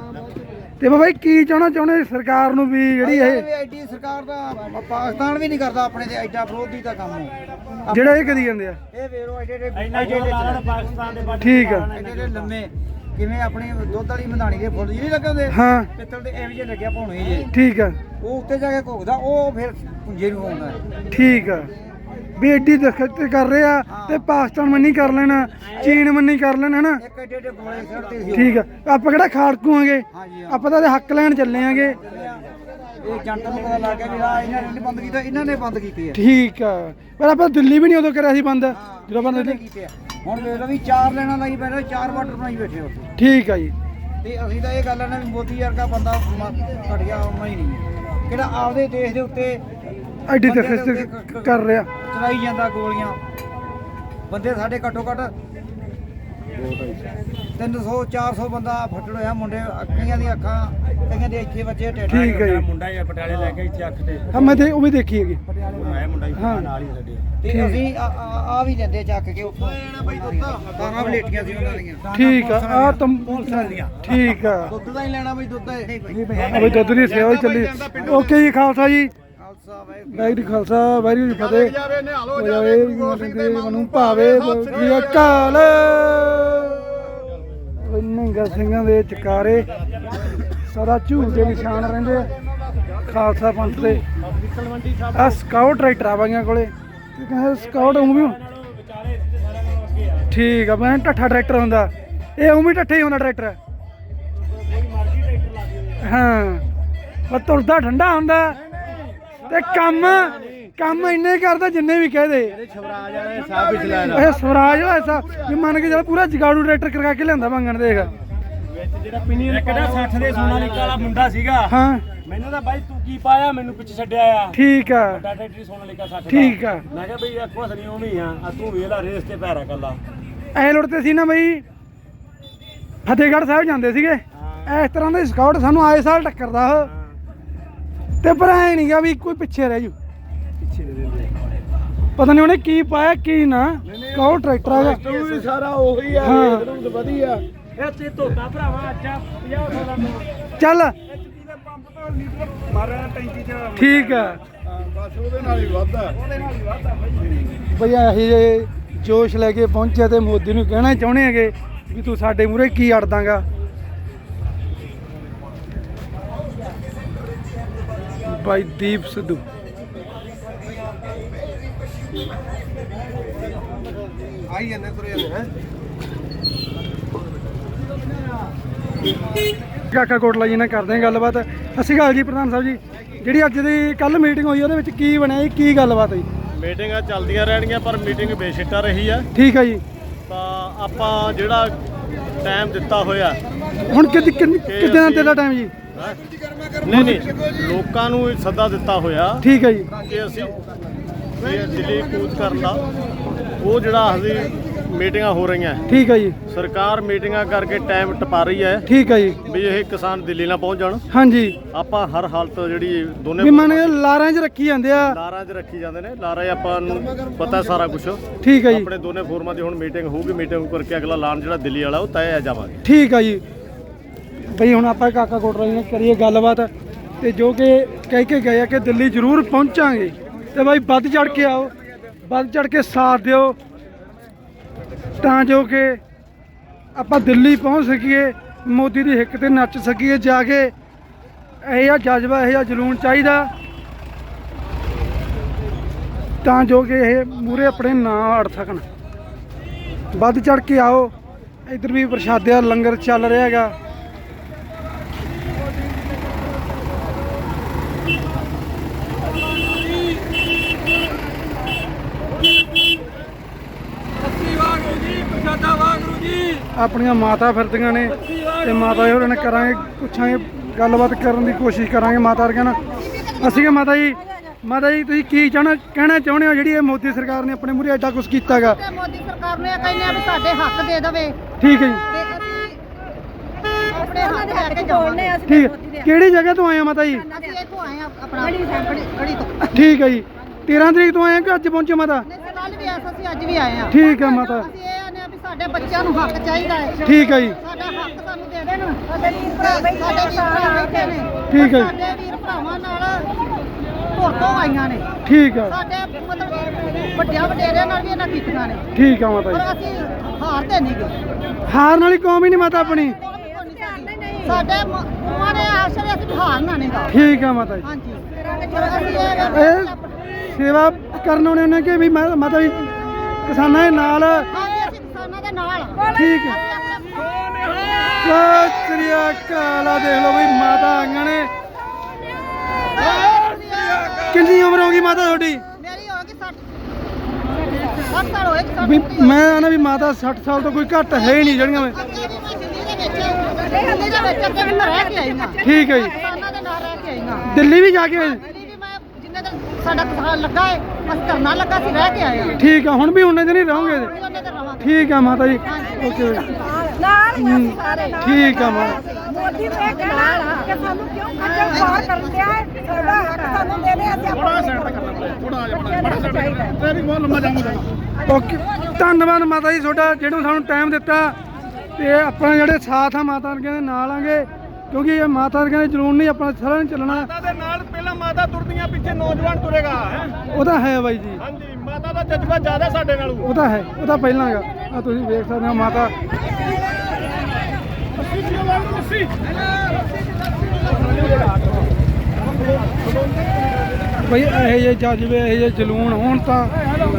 ਤੇ ਬਾਬਾ ਜੀ ਕੀ ਚਾਹਣਾ ਚਾਹੁੰਦੇ ਸਰਕਾਰ ਨੂੰ ਵੀ ਜਿਹੜੀ ਇਹ? ਐਡੀ ਸਰਕਾਰ ਦਾ ਪਾਕਿਸਤਾਨ ਵੀ ਨਹੀਂ ਕਰਦਾ ਆਪਣੇ ਤੇ ਐਡਾ ਵਿਰੋਧੀ ਦਾ ਕੰਮ। ਜਿਹੜਾ ਇਹ ਕਰੀ ਜਾਂਦੇ ਆ। ਇਹ ਵੇਰੋ ਐਡੇ ਐਡੇ ਇੰਨਾ ਜਿਹੜੇ ਲਾਣਾ ਪਾਕਿਸਤਾਨ ਦੇ ਬਾਰਡਰ ਠੀਕ ਆ। ਐਡੇ ਐਡੇ ਲੰਮੇ ਕਿਵੇਂ ਆਪਣੀ ਦੁੱਧ ਵਾਲੀ ਮਧਾਣੀ ਦੇ ਫੁੱਲ ਜਿਹੇ ਨਹੀਂ ਲੱਗੇ ਹੁੰਦੇ ਹਾਂ। ਪਿੱਤਲ ਦੇ ਐਵੇਂ ਜਿਹੇ ਲੱਗਿਆ ਭੌਣੇ ਜੇ। ਠੀਕ ਆ। ਉਹ ਉੱਤੇ ਜਾ ਕੇ ਘੁੱਗਦਾ ਉਹ ਫਿਰ ਪੁੰਜੇ ਨੂੰ ਆਉਂਦਾ। ਠੀਕ ਆ। ਵੀ ਐਡੀ ਦਖਤ ਕਰ ਰਹੇ ਆ ਤੇ ਪਾਕਿਸਤਾਨ ਮੰਨੀ ਕਰ ਲੈਣਾ ਚੀਨ ਮੰਨੀ ਕਰ ਲੈਣਾ ਹਨਾ? ਇੱਕ ਐਡੇ ਐਡੇ ਗੋਲੇ ਛੱਡਦੇ ਸੀ ਉਹ। ਠੀਕ ਆ। ਆਪਾਂ ਕਿਹੜਾ ਖਾੜਕੂ ਆਂਗੇ? ਹਾਂ ਜੀ ਹਾਂ। ਆਪਾਂ ਤਾਂ ਇਹਦੇ ਹੱਕ ਲੈਣ ਚੱਲੇ ਆਂਗੇ। ਇਹ ਜਨਤਾ ਨੂੰ ਪਤਾ ਲੱਗ ਗਿਆ ਵੀ ਆ ਇਹਨਾਂ ਨੇ ਬੰਦ ਕੀਤਾ ਇਹਨਾਂ ਨੇ ਬੰਦ ਕੀਤੀ ਹੈ ਠੀਕ ਆ। ਪਰ ਆਪਾਂ ਦਿੱਲੀ ਵੀ ਨਹੀਂ ਉਦੋਂ ਕਰਿਆ ਸੀ ਬੰਦ। ਜਦੋਂ ਦਿੱਲੀ ਕੀਤੇ। ਹੁਣ ਵੇਖ ਲਓ ਵੀ ਚਾਰ ਲੈਣਾ ਲਾਈ ਬੈਠੇ ਚਾਰ ਬਾਰਡਰ ਬਣਾਈ ਬੈਠੇ ਉੱਥੇ। ਠੀਕ ਆ ਜੀ। ਤੇ ਅਸੀਂ ਤਾਂ ਇਹ ਗੱਲ ਨਾ ਵੀ ਮੋਦੀ ਵਰਗਾ ਬੰਦਾ ਮ- ਘਟ ਗਿਆ ਹੋਣਾ ਹੀ ਨਹੀਂ। ਕਿਹੜਾ ਆਪਦੇ ਦੇਸ਼ ਦੇ ਉੱਤੇ ਐਡੀ ਬੰਦੇ ਦੇ ਦਖਤ ਉੱਤੇ ਕ- ਕ- ਕਰ ਰਿਹਾ। ਚਲਾਈ ਜਾਂਦਾ ਗੋਲੀਆਂ। ਬੰਦੇ ਸਾਡੇ ਘੱਟੋ ਘੱਟ 300 400 ਬੰਦਾ ਫੱਟੜ ਹੋਇਆ। ਮੁੰਡੇ ਕਈਆਂ ਦੀਆਂ ਅੱਖਾਂ ਕਈਆਂ ਦੇ ਇੱਥੇ ਵੱਜੇ ਟੇਢੇ ਠੀਕ ਹੈ ਜੀ। ਮੁੰਡਾ ਹੀ ਪਟਿਆਲੇ ਲੈ ਕੇ ਇੱਥੇ ਅੱਖ ਤੇ। ਹਾਂ ਮੈਂ ਤੇ ਉਹ ਵੀ ਦੇਖੀ ਹੈਗੀ। ਉਹ ਹੈ ਮੁੰਡਾ ਹੀ ਹਾਂ। ਨਾਲ ਹੀ ਸਾਡੇ। ਤੇ ਅਸੀਂ ਆ- ਆ ਆ ਵੀ ਲੈਂਦੇ ਚੱਕ ਕੇ ਉੱਥੋਂ। ਤਾਰਾਂ ਬਲੇਟੀਆਂ ਸੀ ਉਹਨਾਂ ਦੀਆਂ। ਠੀਕ ਆ ਆ ਤੁਮ ਠੀਕ ਆ। ਦੁੱਧ ਦਾ ਹੀ ਲੈਣਾ ਬਈ ਦੁੱਧ ਹੈ। ਆ ਬਈ ਦੁੱਧ ਦੀ ਸੇਵਾ ਹੀ ਚੱਲੀ। ਓਕੇ ਜੀ ਖਾਲਸਾ ਜੀ। ਵਾਹਿਗੁਰੂ ਖਾਲਸਾ ਵਾਹਿਗੁਰੂ ਜੀ ਫਤਿਹ। ਜਾਵੇ ਨਿਹਾਲੋ ਹੋ ਜਾਵੇ ਦੇ ਮਨੂੰ ਭਾਵੇ ਬੋਲੀ ਅਕਾਲ। ਨਿੰਗਾ ਸਿੰਘਾਂ ਦੇ ਚਕਾਰੇ ਸਦਾ ਝੂਲ ਦੇ ਨਿਸ਼ਾਨ ਰਹਿੰਦੇ ਆ ਖਾਲਸਾ ਪੰਥ ਦੇ। ਆ ਸਕਾਊਟ ਟਰੈਕਟਰ ਆ ਬਾਈਆਂ ਕੋਲੇ। ਤੇ ਕਹਿੰਦੇ ਸਕਾਊਟ ਉਹ ਵੀ ਠੀਕ ਆ ਮੈਂ ਠੱਠਾ ਟਰੈਕਟਰ ਹੁੰਦਾ। ਇਹ ਉਹ ਵੀ ਠੱਠਾ ਹੀ ਹੁੰਦਾ ਟਰੈਕਟਰ ਹਾਂ। ਪਰ ਤੁਰਦਾ ਠੰਡਾ ਹੁੰਦਾ। ਤੇ ਕੰਮ ਕੰਮ ਇੰਨੇ ਕਰਦਾ ਜਿੰਨੇ ਵੀ ਕਹਦੇ ਸ਼ਵਰਾਜ ਵਾਲੇ ਇਹ ਸਵਰਾਜ ਵਾਲਾ ਐਸਾ ਵੀ ਮੰਨ ਕੇ ਚੱਲ ਪੂਰਾ ਜਗਾੜੂ ਟਰੈਕਟਰ ਕਰਵਾ ਕੇ ਲਿਆਂਦਾ ਮੰਗਣ ਦੇਖ। ਜਿਹੜਾ ਇੱਕ ਨਾ 60 ਦੇ ਸੋਨਾਲੀਕਾ ਵਾਲਾ ਮੁੰਡਾ ਸੀਗਾ। ਹਾਂ। ਮੈਨੂੰ ਤਾਂ ਬਾਈ ਤੂੰ ਕੀ ਪਾਇਆ ਮੈਨੂੰ ਪਿੱਛੇ ਛੱਡਿਆ ਆ। ਠੀਕ ਆ। ਵੱਡਾ ਟਰੈਕਟਰ ਸੋਨਾਲੀਕਾ 60 ਦਾ। ਠੀਕ ਆ। ਮੈਂ ਕਿਹਾ ਬਈ ਅੱਖੋਂ ਸਣੀ ਉਵੇਂ ਹੀ ਆ ਆ ਤੂੰ ਵੇਖ ਲੈ ਰੇਸ ਤੇ ਪੈਰਾ ਕੱਲਾ। ਐ ਲੁੱਟਦੇ ਸੀ ਨਾ ਬਈ। ਫਤਿਹਗੜ੍ਹ ਸਾਹਿਬ ਜਾਂਦੇ ਸੀਗੇ। ਇਸ ਤਰ੍ਹਾਂ ਦੇ ਸਕਾਊਟ ਸਾਨੂੰ ਆਏ ਸਾਲ ਟੱਕਰਦਾ ਉਹ। ਤੇ ਪਰ ਐ ਨਹੀਂਗਾ ਵੀ ਕੋਈ ਪਿੱਛੇ ਰਹਿ ਜੂ। ਪਿੱਛੇ ਦੇ ਦਿੰਦੇ ਪਤਾ ਨਹੀਂ ਉਹਨੇ ਕੀ ਪਾਇਆ ਕੀ ਨਾ। ਸਕਾਊਟ ਟਰੈਕਟਰ ਤੂੰ ਵੀ ਸਾਰਾ ਉਹੀ ਆ ਰੂਤ ਵਧੀਆ। ਤੇ ਧੋਤਾ ਭਰਾਵਾ ਅੱਜ 50 ਦਾ ਚੱਲ। ਐਚਪੀ ਦੇ ਪੰਪ ਤੋਂ ਲੀਟਰ ਮਾਰਿਆ ਟੈਂਕੀ ਚ। ਠੀਕ ਆ। ਬਸ ਉਹਦੇ ਨਾਲ ਹੀ ਵਾਧਾ ਉਹਦੇ ਨਾਲ ਹੀ ਵਾਧਾ ਬਾਈ। ਇਹੋ ਜੋਸ਼ ਲੈ ਕੇ ਪਹੁੰਚਿਆ ਤੇ ਮੋਦੀ ਨੂੰ ਕਹਿਣਾ ਚਾਹੁੰਦੇ ਹੈਗੇ ਵੀ ਤੂੰ ਸਾਡੇ ਮੂਹਰੇ ਕੀ ਅੜਦਾਂਗਾ। ਬਾਈ ਦੀਪ ਸਿੱਧੂ। ਆਈ ਜਾਂਦੇ ਤੁਰੇ ਜਾਂਦੇ ਹੈ? ਕਾਕਾ ਕੋਟਲਾ ਜੀ ਨਾਲ ਕਰਦੇ ਹਾਂ ਗੱਲਬਾਤ। ਸਤਿ ਸ਼੍ਰੀ ਅਕਾਲ ਜੀ ਪ੍ਰਧਾਨ ਸਾਹਿਬ ਜੀ। ਜਿਹੜੀ ਅੱਜ ਦੀ ਕੱਲ ਮੀਟਿੰਗ ਹੋਈ ਉਹਦੇ ਵਿੱਚ ਕੀ ਬਣਿਆ ਜੀ ਕੀ ਗੱਲਬਾਤ ਹੋਈ? ਮੀਟਿੰਗਾਂ ਚੱਲਦੀਆਂ ਰਹਿਣਗੀਆਂ ਪਰ ਮੀਟਿੰਗ ਬੇਸਿੱਟਾ ਰਹੀ ਹੈ ਠੀਕ ਹੈ ਜੀ। ਤਾਂ ਆਪਾਂ ਜਿਹੜਾ ਟਾਈਮ ਦਿੱਤਾ ਹੋਇਆ ਹੁਣ ਕਿੰਨੇ ਕਿੰਨੇ ਦਿਨਾਂ ਤੇਰਾ ਟਾਈਮ ਜੀ? ਹੈਂ? ਨਹੀਂ ਨਹੀਂ। ਲੋਕਾਂ ਨੂੰ ਇਹ ਸੱਦਾ ਦਿੱਤਾ ਹੋਇਆ ਠੀਕ ਹੈ ਜੀ। ਕਿ ਅਸੀਂ ਇਹ ਦਿੱਲੀ ਕੂਚ ਕਰਨ ਦਾ। ਉਹ ਜਿਹੜਾ ਅਸੀਂ ਮੀਟਿੰਗਾਂ ਹੋ ਰਹੀਆਂ। ਠੀਕ ਹੈ ਜੀ। ਸਰਕਾਰ ਮੀਟਿੰਗਾਂ ਕਰਕੇ ਟਾਈਮ ਟਪਾ ਰਹੀ ਹੈ। ਠੀਕ ਹੈ ਜੀ। ਵੀ ਇਹ ਕਿਸਾਨ ਦਿੱਲੀ ਨਾ ਪਹੁੰਚ ਜਾਣ। ਹਾਂਜੀ। ਆਪਾਂ ਹਰ ਹਾਲਤ ਜਿਹੜੀ ਦੋਨੇ ਵੀ ਮਨ ਲਾਰਾਂ 'ਚ ਰੱਖੀ ਜਾਂਦੇ ਆ। ਲਾਰਾਂ 'ਚ ਰੱਖੀ ਜਾਂਦੇ ਨੇ। ਲਾਰਾਂ ਆਪਾਂ ਨੂੰ ਪਤਾ ਸਾਰਾ ਕੁਝ ਠੀਕ ਹੈ ਜੀ। ਆਪਣੇ ਦੋਨੇ ਫੋਰਮਾਂ ਦੀ ਹੁਣ ਮੀਟਿੰਗ ਹੋਊਗੀ। ਮੀਟਿੰਗ ਕਰਕੇ ਅਗਲਾ ਐਲਾਨ ਜਿਹੜਾ ਦਿੱਲੀ ਵਾਲਾ ਉਹ ਤੈਅ ਆ ਜਾਵਾਂਗੇ। ਠੀਕ ਆ ਜੀ। ਬਈ ਹੁਣ ਆਪਾਂ ਕਾਕਾ ਕੋਟਰਾ ਜੀ ਨਾਲ ਕਰੀਏ ਗੱਲਬਾਤ ਤੇ ਜੋ ਕਿ ਕਹਿ ਕੇ ਗਏ ਆ ਕਿ ਦਿੱਲੀ ਜ਼ਰੂਰ ਪਹੁੰਚਾਂਗੇ। ਤੇ ਬਾਈ ਵੱਧ ਚੜ ਕੇ ਆਓ, ਵੱਧ ਚੜ ਕੇ ਸਾਥ ਦਿਓ। ਤਾਂ ਜੋ ਕਿ ਆਪਾਂ ਦਿੱਲੀ ਪਹੁੰਚ ਸਕੀਏ, ਮੋਦੀ ਦੀ ਹਿੱਕ ਤੇ ਨੱਚ ਸਕੀਏ ਜਾ ਕੇ। ਇਹ ਜਿਹਾ ਜਜ਼ਬਾ, ਇਹ ਜਿਹਾ ਜਲੂਣ ਚਾਹੀਦਾ। ਤਾਂ ਜੋ ਕਿ ਇਹ ਮੂਰੇ ਆਪਣੇ ਨਾਂ ਅੜ ਸਕਣ। ਵੱਧ ਚੜ ਕੇ ਆਓ। ਇਧਰ ਵੀ ਪ੍ਰਸ਼ਾਦੇ ਦਾ ਲੰਗਰ ਚੱਲ ਰਿਹਾ ਹੈਗਾ। ਆਪਣੀਆਂ ਮਾਤਾ ਫਿਰਦੀਆਂ ਨੇ ਤੇ ਮਾਤਾ ਜੀ ਹੋਰਾਂ ਨੇ ਕਰਾਂਗੇ ਪੁੱਛਾਂਗੇ ਗੱਲਬਾਤ ਕਰਨ ਦੀ ਕੋਸ਼ਿਸ਼ ਕਰਾਂਗੇ ਮਾਤਾ ਵਰਗਿਆਂ ਨਾਲ। ਅਸੀਂ ਕਿ ਮਾਤਾ ਜੀ ਮਾਤਾ ਜੀ ਤੁਸੀਂ ਕੀ ਚਾਹਣਾ ਕਹਿਣਾ ਚਾਹੁੰਦੇ ਹੋ ਜਿਹੜੀ ਇਹ ਮੋਦੀ ਸਰਕਾਰ ਨੇ ਆਪਣੇ ਮੂਹਰੇ ਐਡਾ ਕੁਝ ਕੀਤਾਗਾ? ਮੋਦੀ ਸਰਕਾਰ ਨੂੰ ਇਹ ਕਹਿੰਦੇ ਆ ਵੀ ਸਾਡੇ ਹੱਕ ਦੇ ਦੇਵੇ। ਠੀਕ ਹੈ ਜੀ। ਤੇ ਅਸੀਂ ਆਪਣੇ ਹੱਕ ਲੈ ਕੇ ਜਾਵਾਂਗੇ। ਠੀਕ ਹੈ। ਕਿਹੜੀ ਜਗ੍ਹਾ ਤੋਂ ਆਏ ਆ ਮਾਤਾ ਜੀ? ਅਸੀਂ ਇੱਥੋਂ ਆਏ ਆ ਆਪਣਾ ਬੜੀ ਬੜੀ ਤੋਂ। ਠੀਕ ਹੈ ਜੀ। 13 ਤਰੀਕ ਤੋਂ ਆਏ ਆ ਕਿ ਅੱਜ ਪਹੁੰਚੇ ਮਾਤਾ? ਨਹੀਂ ਕੱਲ ਵੀ ਆਏ ਸੀ ਅਸੀਂ ਅੱਜ ਵੀ ਆਏ ਆ ਠੀਕ ਹੈ ਮਾਤਾ। ਅਸੀਂ ਸਾਡੇ ਬੱਚਿਆਂ ਨੂੰ ਹੱਕ ਚਾਹੀਦਾ ਹੈ। ਠੀਕ ਹੈ ਜੀ। ਸਾਡਾ ਹੱਕ ਸਾਨੂੰ ਦੇ ਦੇਣ। ਸਾਡੇ ਵੀਰ ਭਰਾ ਸਾਡੇ ਵੀਰ ਭਰਾ ਬੈਠੇ ਨੇ। ਠੀਕ ਹੈ। ਸਾਡੇ ਵੀਰ ਭਰਾਵਾਂ ਨਾਲ ਧੁਰ ਤੋਂ ਆਈਆਂ ਨੇ। ਠੀਕ ਆ ਸਾਡੇ ਮਤਲਬ ਵੱਡਿਆਂ ਵਡੇਰਿਆਂ ਨਾਲ ਵੀ ਇਹਨਾਂ ਕੀਤੀਆਂ ਨੇ। ਠੀਕ ਆ ਮਾਤਾ ਪਰ ਜੀ ਅਸੀਂ ਹਾਰਦੇ ਨਹੀਂ ਗਏ। ਹਾਰਨ ਵਾਲੀ ਕੌਮ ਹੀ ਨਹੀਂ ਮਾਤਾ ਆਪਣੀ। ਸਾਡੇ ਮਾਂ ਨੇ ਆਸ਼ਰੇ ਅਸੀਂ ਹਾਰਨਾ ਨਹੀਂ ਗਾ ਠੀਕ ਆ ਮਾਤਾ ਜੀ। ਹਾਂਜੀ। ਪਰ ਇਹ ਸੇਵਾ ਕਰਨ ਆਉਣੇ ਨੇ ਕਿ ਵੀ ਮਾ- ਮਾਤਾ ਜੀ ਕਿਸਾਨਾਂ ਦੇ ਨਾਲ ਦੇ ਨਾਲ। ਆ। ਠੀਕ ਹੈ। ਸਤਿ ਸ੍ਰੀ ਅਕਾਲ। ਆ ਦੇਖ ਲਓ ਬਈ ਮਾਤਾ ਆਈਆਂ ਨੇ। ਕਿੰਨੀ ਉਮਰ ਹੋ ਗਈ ਮਾਤਾ ਤੁਹਾਡੀ? ਮੇਰੀ ਹੋ ਗਈ 60 60 ਸਾਲ ਹੋਏ ਕਿ ਵੀ ਸਾਡੀ ਮੈਂ ਆਣਾ ਵੀ ਮਾਤਾ 60 ਸਾਲ ਤੋਂ ਕੋਈ ਘੱਟ ਹੈ ਹੀ ਨਹੀਂ ਜਿਹੜੀਆਂ ਮੈਂ ਆਈ ਠੀਕ ਹੈ ਜੀ। ਆਈ ਦਿੱਲੀ ਵੀ ਜਾ ਕੇ ਆਏ? ਦਿੱਲੀ ਵੀ ਮੈਂ ਜਿੰਨੇ ਦਿਨ ਸਾਡਾ ਕਿਸਾਨ ਲੱਗਾ ਹੈ ਅਸੀਂ ਧਰਨਾ ਲੱਗਾ ਸੀ ਰਹਿ ਕੇ ਆਏ ਹਾਂ। ਠੀਕ ਆ ਹੁਣ ਵੀ ਉਹਨੇ ਦਿਨ ਹੀ ਰਹੋਗੇ ਉਹਨੇ ਤੇ ਰਵਾਂਗੇ। ਠੀਕ ਆ ਮਾਤਾ ਜੀ। ਓਕੇ। ਨਾਲ ਹੀ ਅਸੀਂ ਸਾਰੇ। ਨਾਲ ਠੀਕ ਆ ਮਾਂ। ਮੋਦੀ ਨੇ ਇਹ ਕਹਿਣਾ ਕਿ ਸਾਨੂੰ ਕਿਉਂ ਖੱਜਲ ਖੁਆਰ ਕਰਨ ਦਿਆ ਹੈ? ਸਾਡਾ ਹੱਕ ਸਾਨੂੰ ਦੇ ਦੇ ਅਸੀਂ ਥੋੜਾ ਸੈਂਟ ਕਰਨਾ ਥੋੜਾ ਜਿਹਾ ਬੜਾ ਸੈਂਟ ਟ੍ਰੈਫਿਕ ਬਹੁਤ ਲੰਮਾ ਜਾਮ ਓਕੇ। ਧੰਨਵਾਦ ਮਾਤਾ ਜੀ ਤੁਹਾਡਾ ਜਿਹਨੂੰ ਸਾਨੂੰ ਟਾਈਮ ਦਿੱਤਾ। ਤੇ ਆਪਣਾ ਜਿਹੜੇ ਸਾਥ ਆ ਮਾਤਾ ਵਰਗਿਆਂ ਦੇ ਨਾਲ ਆਂਗੇ। ਕਿਉਂਕਿ ਇਹ ਮਾਤਾ ਦੇ ਜਨੂਨ ਨਹੀਂ ਆਪਣਾ ਸਾਰਿਆਂ ਨੇ ਚੱਲਣਾ। ਮਾਤਾ ਦੇ ਨਾਲ ਪਹਿਲਾਂ ਮਾਤਾ ਤੁਰਦੀਆਂ ਪਿੱਛੇ ਨੌਜਵਾਨ ਤੁਰੇਗਾ ਹੈ? ਉਹ ਤਾਂ ਹੈ ਬਾਈ ਜੀ। ਹਾਂਜੀ ਮਾਤਾ ਦਾ ਜਜ਼ਬਾ ਜ਼ਿਆਦਾ ਸਾਡੇ ਨਾਲੋਂ। ਉਹ ਤਾਂ ਹੈ ਉਹ ਤਾਂ ਪਹਿਲਾਂ ਹੈਗਾ ਆ ਤੁਸੀਂ ਵੇਖ ਸਕਦੇ ਹੋ ਮਾਤਾ। ਬਈ ਇਹੋ ਜਿਹੇ ਜਜ਼ਬੇ ਇਹੋ ਜਿਹੇ ਜਲੂਣ ਹੋਣ ਤਾਂ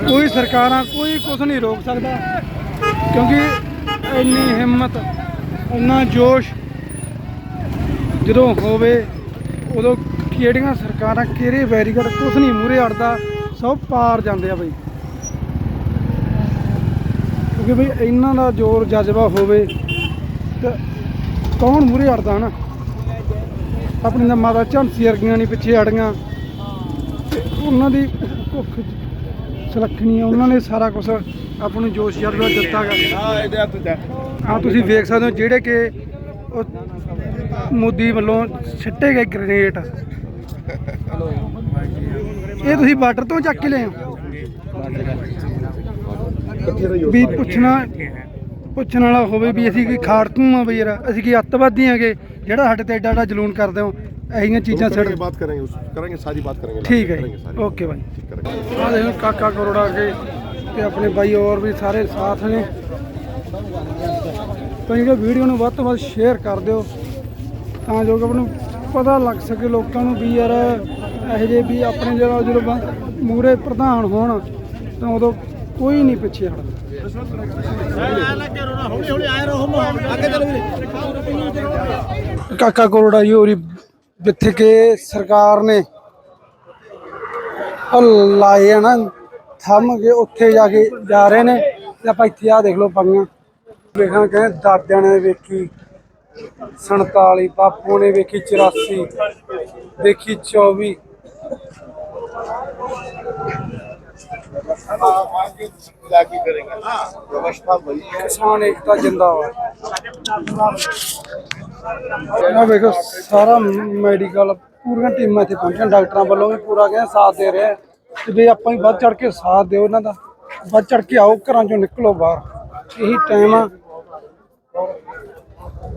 ਕੋਈ ਸਰਕਾਰਾਂ ਕੋਈ ਕੁਝ ਨਹੀਂ ਰੋਕ ਸਕਦਾ। ਕਿਉਂਕਿ ਇੰਨੀ ਹਿੰਮਤ ਇੰਨਾ ਜੋਸ਼ ਜਦੋਂ ਹੋਵੇ ਉਦੋਂ ਕਿਹੜੀਆਂ ਸਰਕਾਰਾਂ ਕਿਹੜੇ ਬੈਰੀਕੇਡ ਕੁਝ ਨਹੀਂ ਮੂਰੇ ਅੜਦਾ ਸਭ ਪਾਰ ਜਾਂਦੇ ਆ ਬਈ। ਕਿਉਂਕਿ ਬਈ ਇਹਨਾਂ ਦਾ ਜ਼ੋਰ ਜਜ਼ਬਾ ਹੋਵੇ ਤੇ ਕੌਣ ਮੂਰੇ ਅੜਦਾ ਨਾ ਆਪਣੀ ਤਾਂ ਮਾਤਾ ਝਾਂਸੀ ਵਰਗੀਆਂ ਨਹੀਂ ਪਿੱਛੇ ਅੜੀਆਂ। ਉਹਨਾਂ ਦੀ ਭੁੱਖ ਸੁਲੱਖਣੀ ਆ ਉਹਨਾਂ ਨੇ ਸਾਰਾ ਕੁਝ ਆਪ ਨੂੰ ਜੋਸ਼ ਜਜ਼ਬਾ ਦਿੱਤਾ ਗਾ। ਆ। ਤੁਸੀਂ ਵੇਖ ਸਕਦੇ ਹੋ ਜਿਹੜੇ ਕਿ ਉਹ ਮੋਦੀ ਵੱਲੋਂ ਛਿੱਟੇ ਗਏ ਗ੍ਰੇਨੇਡ। ਇਹ ਤੁਸੀਂ ਬਾਰਡਰ ਤੋਂ ਚੱਕ ਕੇ ਲਏ ਹੋ? ਵੀ ਪੁੱਛਣਾ ਪੁੱਛਣ ਵਾਲਾ ਹੋਵੇ ਵੀ ਅਸੀਂ ਕੀ ਖਾਰਤੂ ਆ ਬਈ ਯਾਰ ਅਸੀਂ ਕੀ ਅੱਤਵਾਦੀ ਆਂਗੇ ਜਿਹੜਾ ਸਾਡੇ ਤੇ ਐਡਾ ਐਡਾ ਜਲੂਣ ਕਰਦੇ ਹੋ ਐਹੀਆਂ ਚੀਜ਼ਾਂ ਸੜ ਬਾਤ ਕਰਾਂਗੇ ਉਸ ਕਰਾਂਗੇ ਸਾਰੀ ਬਾਤ ਕਰਾਂਗੇ ਠੀਕ ਹੈ ਓਕੇ ਬਾਈ। ਆ ਦੇਖੋ ਕਾਕਾ ਕਰੋੜਾ ਕੇ ਤੇ ਆਪਣੇ ਬਾਈ ਹੋਰ ਵੀ ਸਾਰੇ ਸਾਥ ਨੇ। ਤਾਂ ਜਿਹੜਾ ਵੀਡੀਓ ਨੂੰ ਵੱਧ ਤੋਂ ਵੱਧ ਸ਼ੇਅਰ ਕਰ ਦਿਓ। ਤਾਂ ਜੋ ਕਿ ਆਪਾਂ ਨੂੰ ਪਤਾ ਲੱਗ ਸਕੇ ਲੋਕਾਂ ਨੂੰ ਵੀ ਯਾਰ ਇਹੋ ਜਿਹੇ ਵੀ ਆਪਣੇ ਜਿਹੜਾ ਜਦੋਂ ਮੂਰੇ ਪ੍ਰਧਾਨ ਹੋਣ, ਤਾਂ ਉਦੋਂ ਕੋਈ ਨਹੀਂ ਪਿੱਛੇ ਹਟਦਾ। ਕਾਕਾ ਕਰੋੜਾ ਜੀ, ਹੋਰੀ ਜਿੱਥੇ ਕਿ ਸਰਕਾਰ ਨੇ ਲਾਏ ਆ ਨਾ, ਥੰਮ ਕੇ ਉੱਥੇ ਜਾ ਕੇ ਜਾ ਰਹੇ ਨੇ। ਤੇ ਆਪਾਂ ਇੱਥੇ ਆ ਦੇਖ ਲਓ ਪੰਗਾਂ। ਵੇਖਾਂ ਕਹਿੰਦੇ ਦਾਦਿਆਂ ਨੇ ਵੇਖੀ। 47 ਬਾਪੂ ਨੇ ਵੇਖੀ 84 ਦੇਖੀ 24 ਕਿਸਾਨ ਇਕਤਾ ਜਿੰਦਾਬਾਦ। ਇਹਨਾਂ ਵੇਖੋ, ਸਾਰਾ ਮੈਡੀਕਲ ਪੂਰੀਆਂ ਟੀਮਾਂ ਇੱਥੇ ਪਹੁੰਚਣ ਡਾਕਟਰਾਂ ਵੱਲੋਂ ਵੀ ਪੂਰਾ ਗਿਆ ਸਾਥ ਦੇ ਰਿਹਾ ਤੇ ਵੀ ਆਪਾਂ ਵੀ ਵੱਧ ਚੜ ਕੇ ਸਾਥ ਦਿਓ ਇਹਨਾਂ ਦਾ, ਵੱਧ ਚੜ ਕੇ ਆਓ, ਘਰਾਂ ਚੋਂ ਨਿਕਲੋ ਬਾਹਰ। ਇਹੀ ਟਾਈਮ ਆ।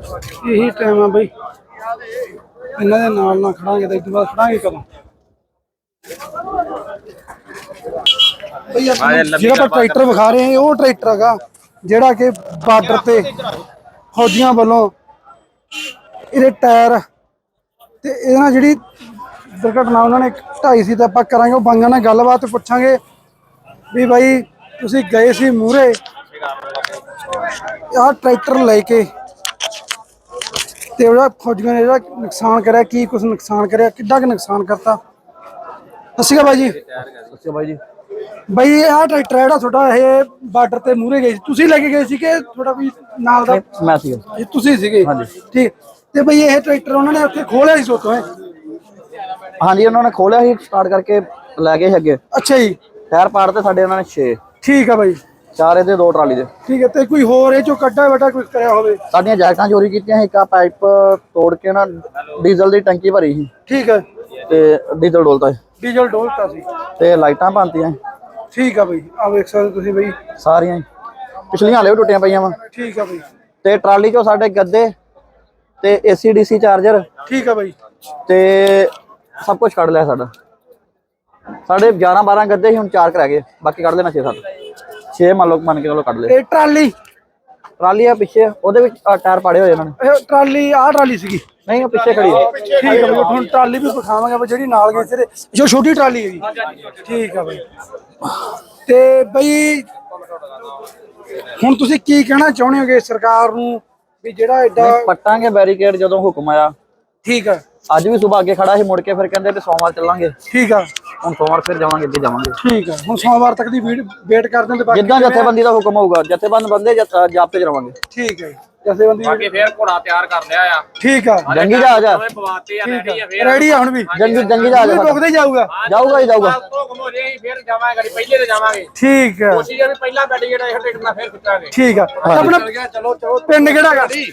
ਇਹੀ ਟਾਈਮ ਆ ਬਈ। ਇਹਨਾਂ ਦੇ ਨਾਲ ਨਾ ਖੜਾਂਗੇ ਤਾਂ ਇਸ ਤੋਂ ਬਾਅਦ ਖੜਾਂਗੇ ਕਦੋਂ? ਬਈ ਆਪਾਂ ਨੂੰ ਜਿਹੜਾ ਟਰੈਕਟਰ ਵਿਖਾ ਰਹੇ ਹਾਂ ਉਹ ਟਰੈਕਟਰ ਹੈਗਾ ਜਿਹੜਾ ਕਿ ਬਾਰਡਰ ਤੇ ਫੌਜੀਆਂ ਵੱਲੋਂ ਇਹਦੇ ਟਾਇਰ ਤੇ ਇਹਦੇ ਨਾਲ ਜਿਹੜੀ ਦੁਰਘਟਨਾ ਉਹਨਾਂ ਨੇ ਢਾਈ ਸੀ ਤਾਂ ਆਪਾਂ ਕਰਾਂਗੇ ਉਹ ਬੰਗਾਂ ਨਾਲ ਗੱਲਬਾਤ ਪੁੱਛਾਂਗੇ ਵੀ ਬਾਈ ਤੁਸੀਂ ਗਏ ਸੀ ਮੂਰੇ ਆਹ ਟਰੈਕਟਰ ਲੈ ਕੇ ਤੇ ਉਹਦਾ ਫੌਜੀਆਂ ਨੇ ਜਿਹੜਾ ਨੁਕਸਾਨ ਕਰਿਆ ਕੀ ਕੁਝ ਨੁਕਸਾਨ ਕਰਿਆ ਕਿੱਡਾ ਕੁ ਨੁਕਸਾਨ ਕਰਤਾ। ਅਸੀਂ ਬਾਈ ਜੀ। ਬਾਈ ਜੀ। ਬਾਈ ਆਹ ਟਰੈਕਟਰ ਹੈ ਜਿਹੜਾ ਤੁਹਾਡਾ ਇਹ ਬਾਰਡਰ ਤੇ ਮੂਰੇ ਗਏ ਸੀ। ਤੁਸੀਂ ਲੈ ਕੇ ਗਏ ਸੀ ਕਿ ਤੁਹਾਡਾ ਕੋਈ ਨਾਲ ਦਾ? ਮੈਂ ਸੀਗਾ। ਇਹ ਤੁਸੀਂ ਸੀਗੇ? ਠੀਕ। ਤੇ ਬਈ ਇਹ ਟਰੈਕਟਰ ਉਹਨਾਂ ਨੇ ਉੱਥੇ ਖੋਲਿਆ ਸੀ ਸੋਤੋਂ ਹਾਂਜੀ ਉਹਨਾਂ ਨੇ ਖੋਲਿਆ ਸੀ ਸਟਾਰਟ ਕਰਕੇ ਲੈ ਗਏ ਸੀ ਅੱਗੇ। ਅੱਛਾ ਜੀ। ਟਾਇਰ ਪਾੜ ਤੇ ਸਾਡੇ ਉਹਨਾਂ ਨੇ 6 ਠੀਕ ਆ ਬਾਈ। ਚਾਰ ਇਹਦੇ ਦੋ ਟਰਾਲੀ ਦੇ। ਠੀਕ ਹੈ ਤੇ ਕੋਈ ਹੋਰ ਇਹ ਚੋਂ ਕੱਢਾ ਬਟਾ ਕੁਝ ਕਰਿਆ ਹੋਵੇ? ਸਾਡੀਆਂ ਜੈਕਟਾਂ ਚੋਰੀ ਕੀਤੀਆਂ ਇੱਕ ਆਹ ਪਾਈਪ ਤੋੜ ਕੇ ਨਾ ਡੀਜ਼ਲ ਦੀ ਟੈਂਕੀ ਭਰੀ ਸੀ। ਠੀਕ ਹੈ। ਤੇ ਡੀਜ਼ਲ ਡੋਲਤਾ ਸੀ। ਡੀਜ਼ਲ ਡੋਲਤਾ ਸੀ। ਤੇ ਲਾਈਟਾਂ ਸੀ, ਠੀਕ ਆ ਬਈ ਆ ਵੇਖ ਸਕਦੇ ਤੁਸੀਂ ਬਈ। ਸਾਰੀਆਂ ਹੀ। ਪਿਛਲੀਆਂ ਹਲੇ ਵੀ ਟੁੱਟੀਆਂ ਪਈਆਂ ਵਾ। ਠੀਕ ਆ ਬਈ। ਤੇ ਟਰਾਲੀ ਚੋਂ ਸਾਡੇ ਗੱਦੇ ਤੇ ਏਸੀਡੀਸੀ ਚਾਰਜਰ ਠੀਕ ਆ ਬਈ। ਤੇ ਸਭ ਕੁਝ ਕੱਢ ਲਿਆ ਸਾਡਾ। ਸਾਡੇ 11 12 ਗੱਦੇ ਸੀ ਹੁਣ ਚਾਰ ਕਰ ਗਏ। ਬਾਕੀ ਕੱਢ ਲੈਣਾ 6 7 6 ਮੰਨ ਲਓ ਮੰਨ ਕੇ ਚਲੋ ਕੱਢ ਲਏ। ਤੇ ਟਰਾਲੀ। ਟਰਾਲੀ ਆ ਪਿੱਛੇ ਉਹਦੇ ਵਿੱਚ ਆਹ ਟਾਇਰ ਪਾੜੇ ਹੋਏ ਇਹਨਾਂ ਨੇ। ਇਹ ਟਰਾਲੀ ਆਹ ਟਰਾਲੀ ਸੀਗੀ। ਨਹੀਂ ਉਹ ਪਿੱਛੇ ਖੜੀ ਹੈ ਠੀਕ ਆ ਬਈ ਹੁਣ ਟਰਾਲੀ ਵੀ ਵਿਖਾਵਾਂਗੇ ਬਈ ਜਿਹੜੀ ਨਾਲ ਗਈ ਸੀ ਜੋ ਛੋਟੀ ਟਰਾਲੀ ਹੈਗੀ। ਠੀਕ ਆ ਬਈ। ਤੇ ਬਈ ਹੁਣ ਤੁਸੀਂ ਕੀ ਕਹਿਣਾ ਚਾਹੁੰਦੇ ਹੋਗੇ ਸਰਕਾਰ ਨੂੰ ਵੀ ਜਿਹੜਾ ਐਡਾ ਪੱਟਾਂਗੇ ਬੈਰੀਕੇਡ ਜਦੋਂ ਹੁਕਮ ਆਇਆ। ਠੀਕ ਆ। ਅੱਜ ਵੀ ਸਵੇਰ ਅੱਗੇ ਖੜਾ ਸੀ ਮੁੜ ਕੇ ਫਿਰ ਕਹਿੰਦੇ ਵੀ ਸੋਮਵਾਰ ਚੱਲਾਂਗੇ। ਠੀਕ ਆ। ਹੁਣ ਸੋਮਵਾਰ ਫਿਰ ਜਾਵਾਂਗੇ ਅੱਗੇ ਜਾਵਾਂਗੇ। ਠੀਕ ਹੈ ਹੁਣ ਸੋਮਵਾਰ ਤੱਕ ਦੀ ਵੇਟ ਕਰਦੇ ਹਾਂ ਤੇ ਬਾਕੀ ਜਿੱਦਾਂ ਜਥੇਬੰਦੀ ਦਾ ਹੁਕਮ ਹੋਊਗਾ ਜਥੇਬੰਦ ਬੰਦੇ ਜਥ- ਜਾਬਤੇ ਚ ਰਵਾਂਗੇ ਠੀਕ ਹੈ ਜਥੇਬੰਦੀ ਬਾਕੀ ਫੇਰ ਘੋੜਾ ਤਿਆਰ ਕਰ ਲਿਆ ਆ। ਠੀਕ ਆ। ਜੰਗੀ ਜਹਾਜ਼ ਆ। ਪਵਾਤੇ ਆ ਰੈਡੀ ਆ। ਫੇਰ। ਰੈਡੀ ਆ ਹੁਣ ਵੀ। ਜੰਗੀ ਜੰਗੀ ਜਹਾਜ਼ ਆ। ਰੁਕਦੇ ਜਾਊਗਾ। ਜਾਊਗਾ ਹੀ ਜਾਊਗਾ। ਹੁਕਮ ਹੋ ਜੇ ਫੇਰ ਜਾਵਾਂਗੇ ਗੜੀ ਪਹਿਲੇ ਤੇ ਜਾਵਾਂਗੇ। ਠੀਕ ਹੈ ਕੋਸ਼ਿਸ਼ ਆ ਵੀ ਪਹਿਲਾਂ ਜਿਹੜਾ ਇਹ ਨਾਲ ਫੇਰ ਖਿੱਚਾਂਗੇ ਠੀਕ ਆ। ਆਪਣਾ ਚਲੋ ਚਲੋ। ਪਿੰਡ ਕਿਹੜਾ ਹੈਗਾ? ਹਾਂਜੀ।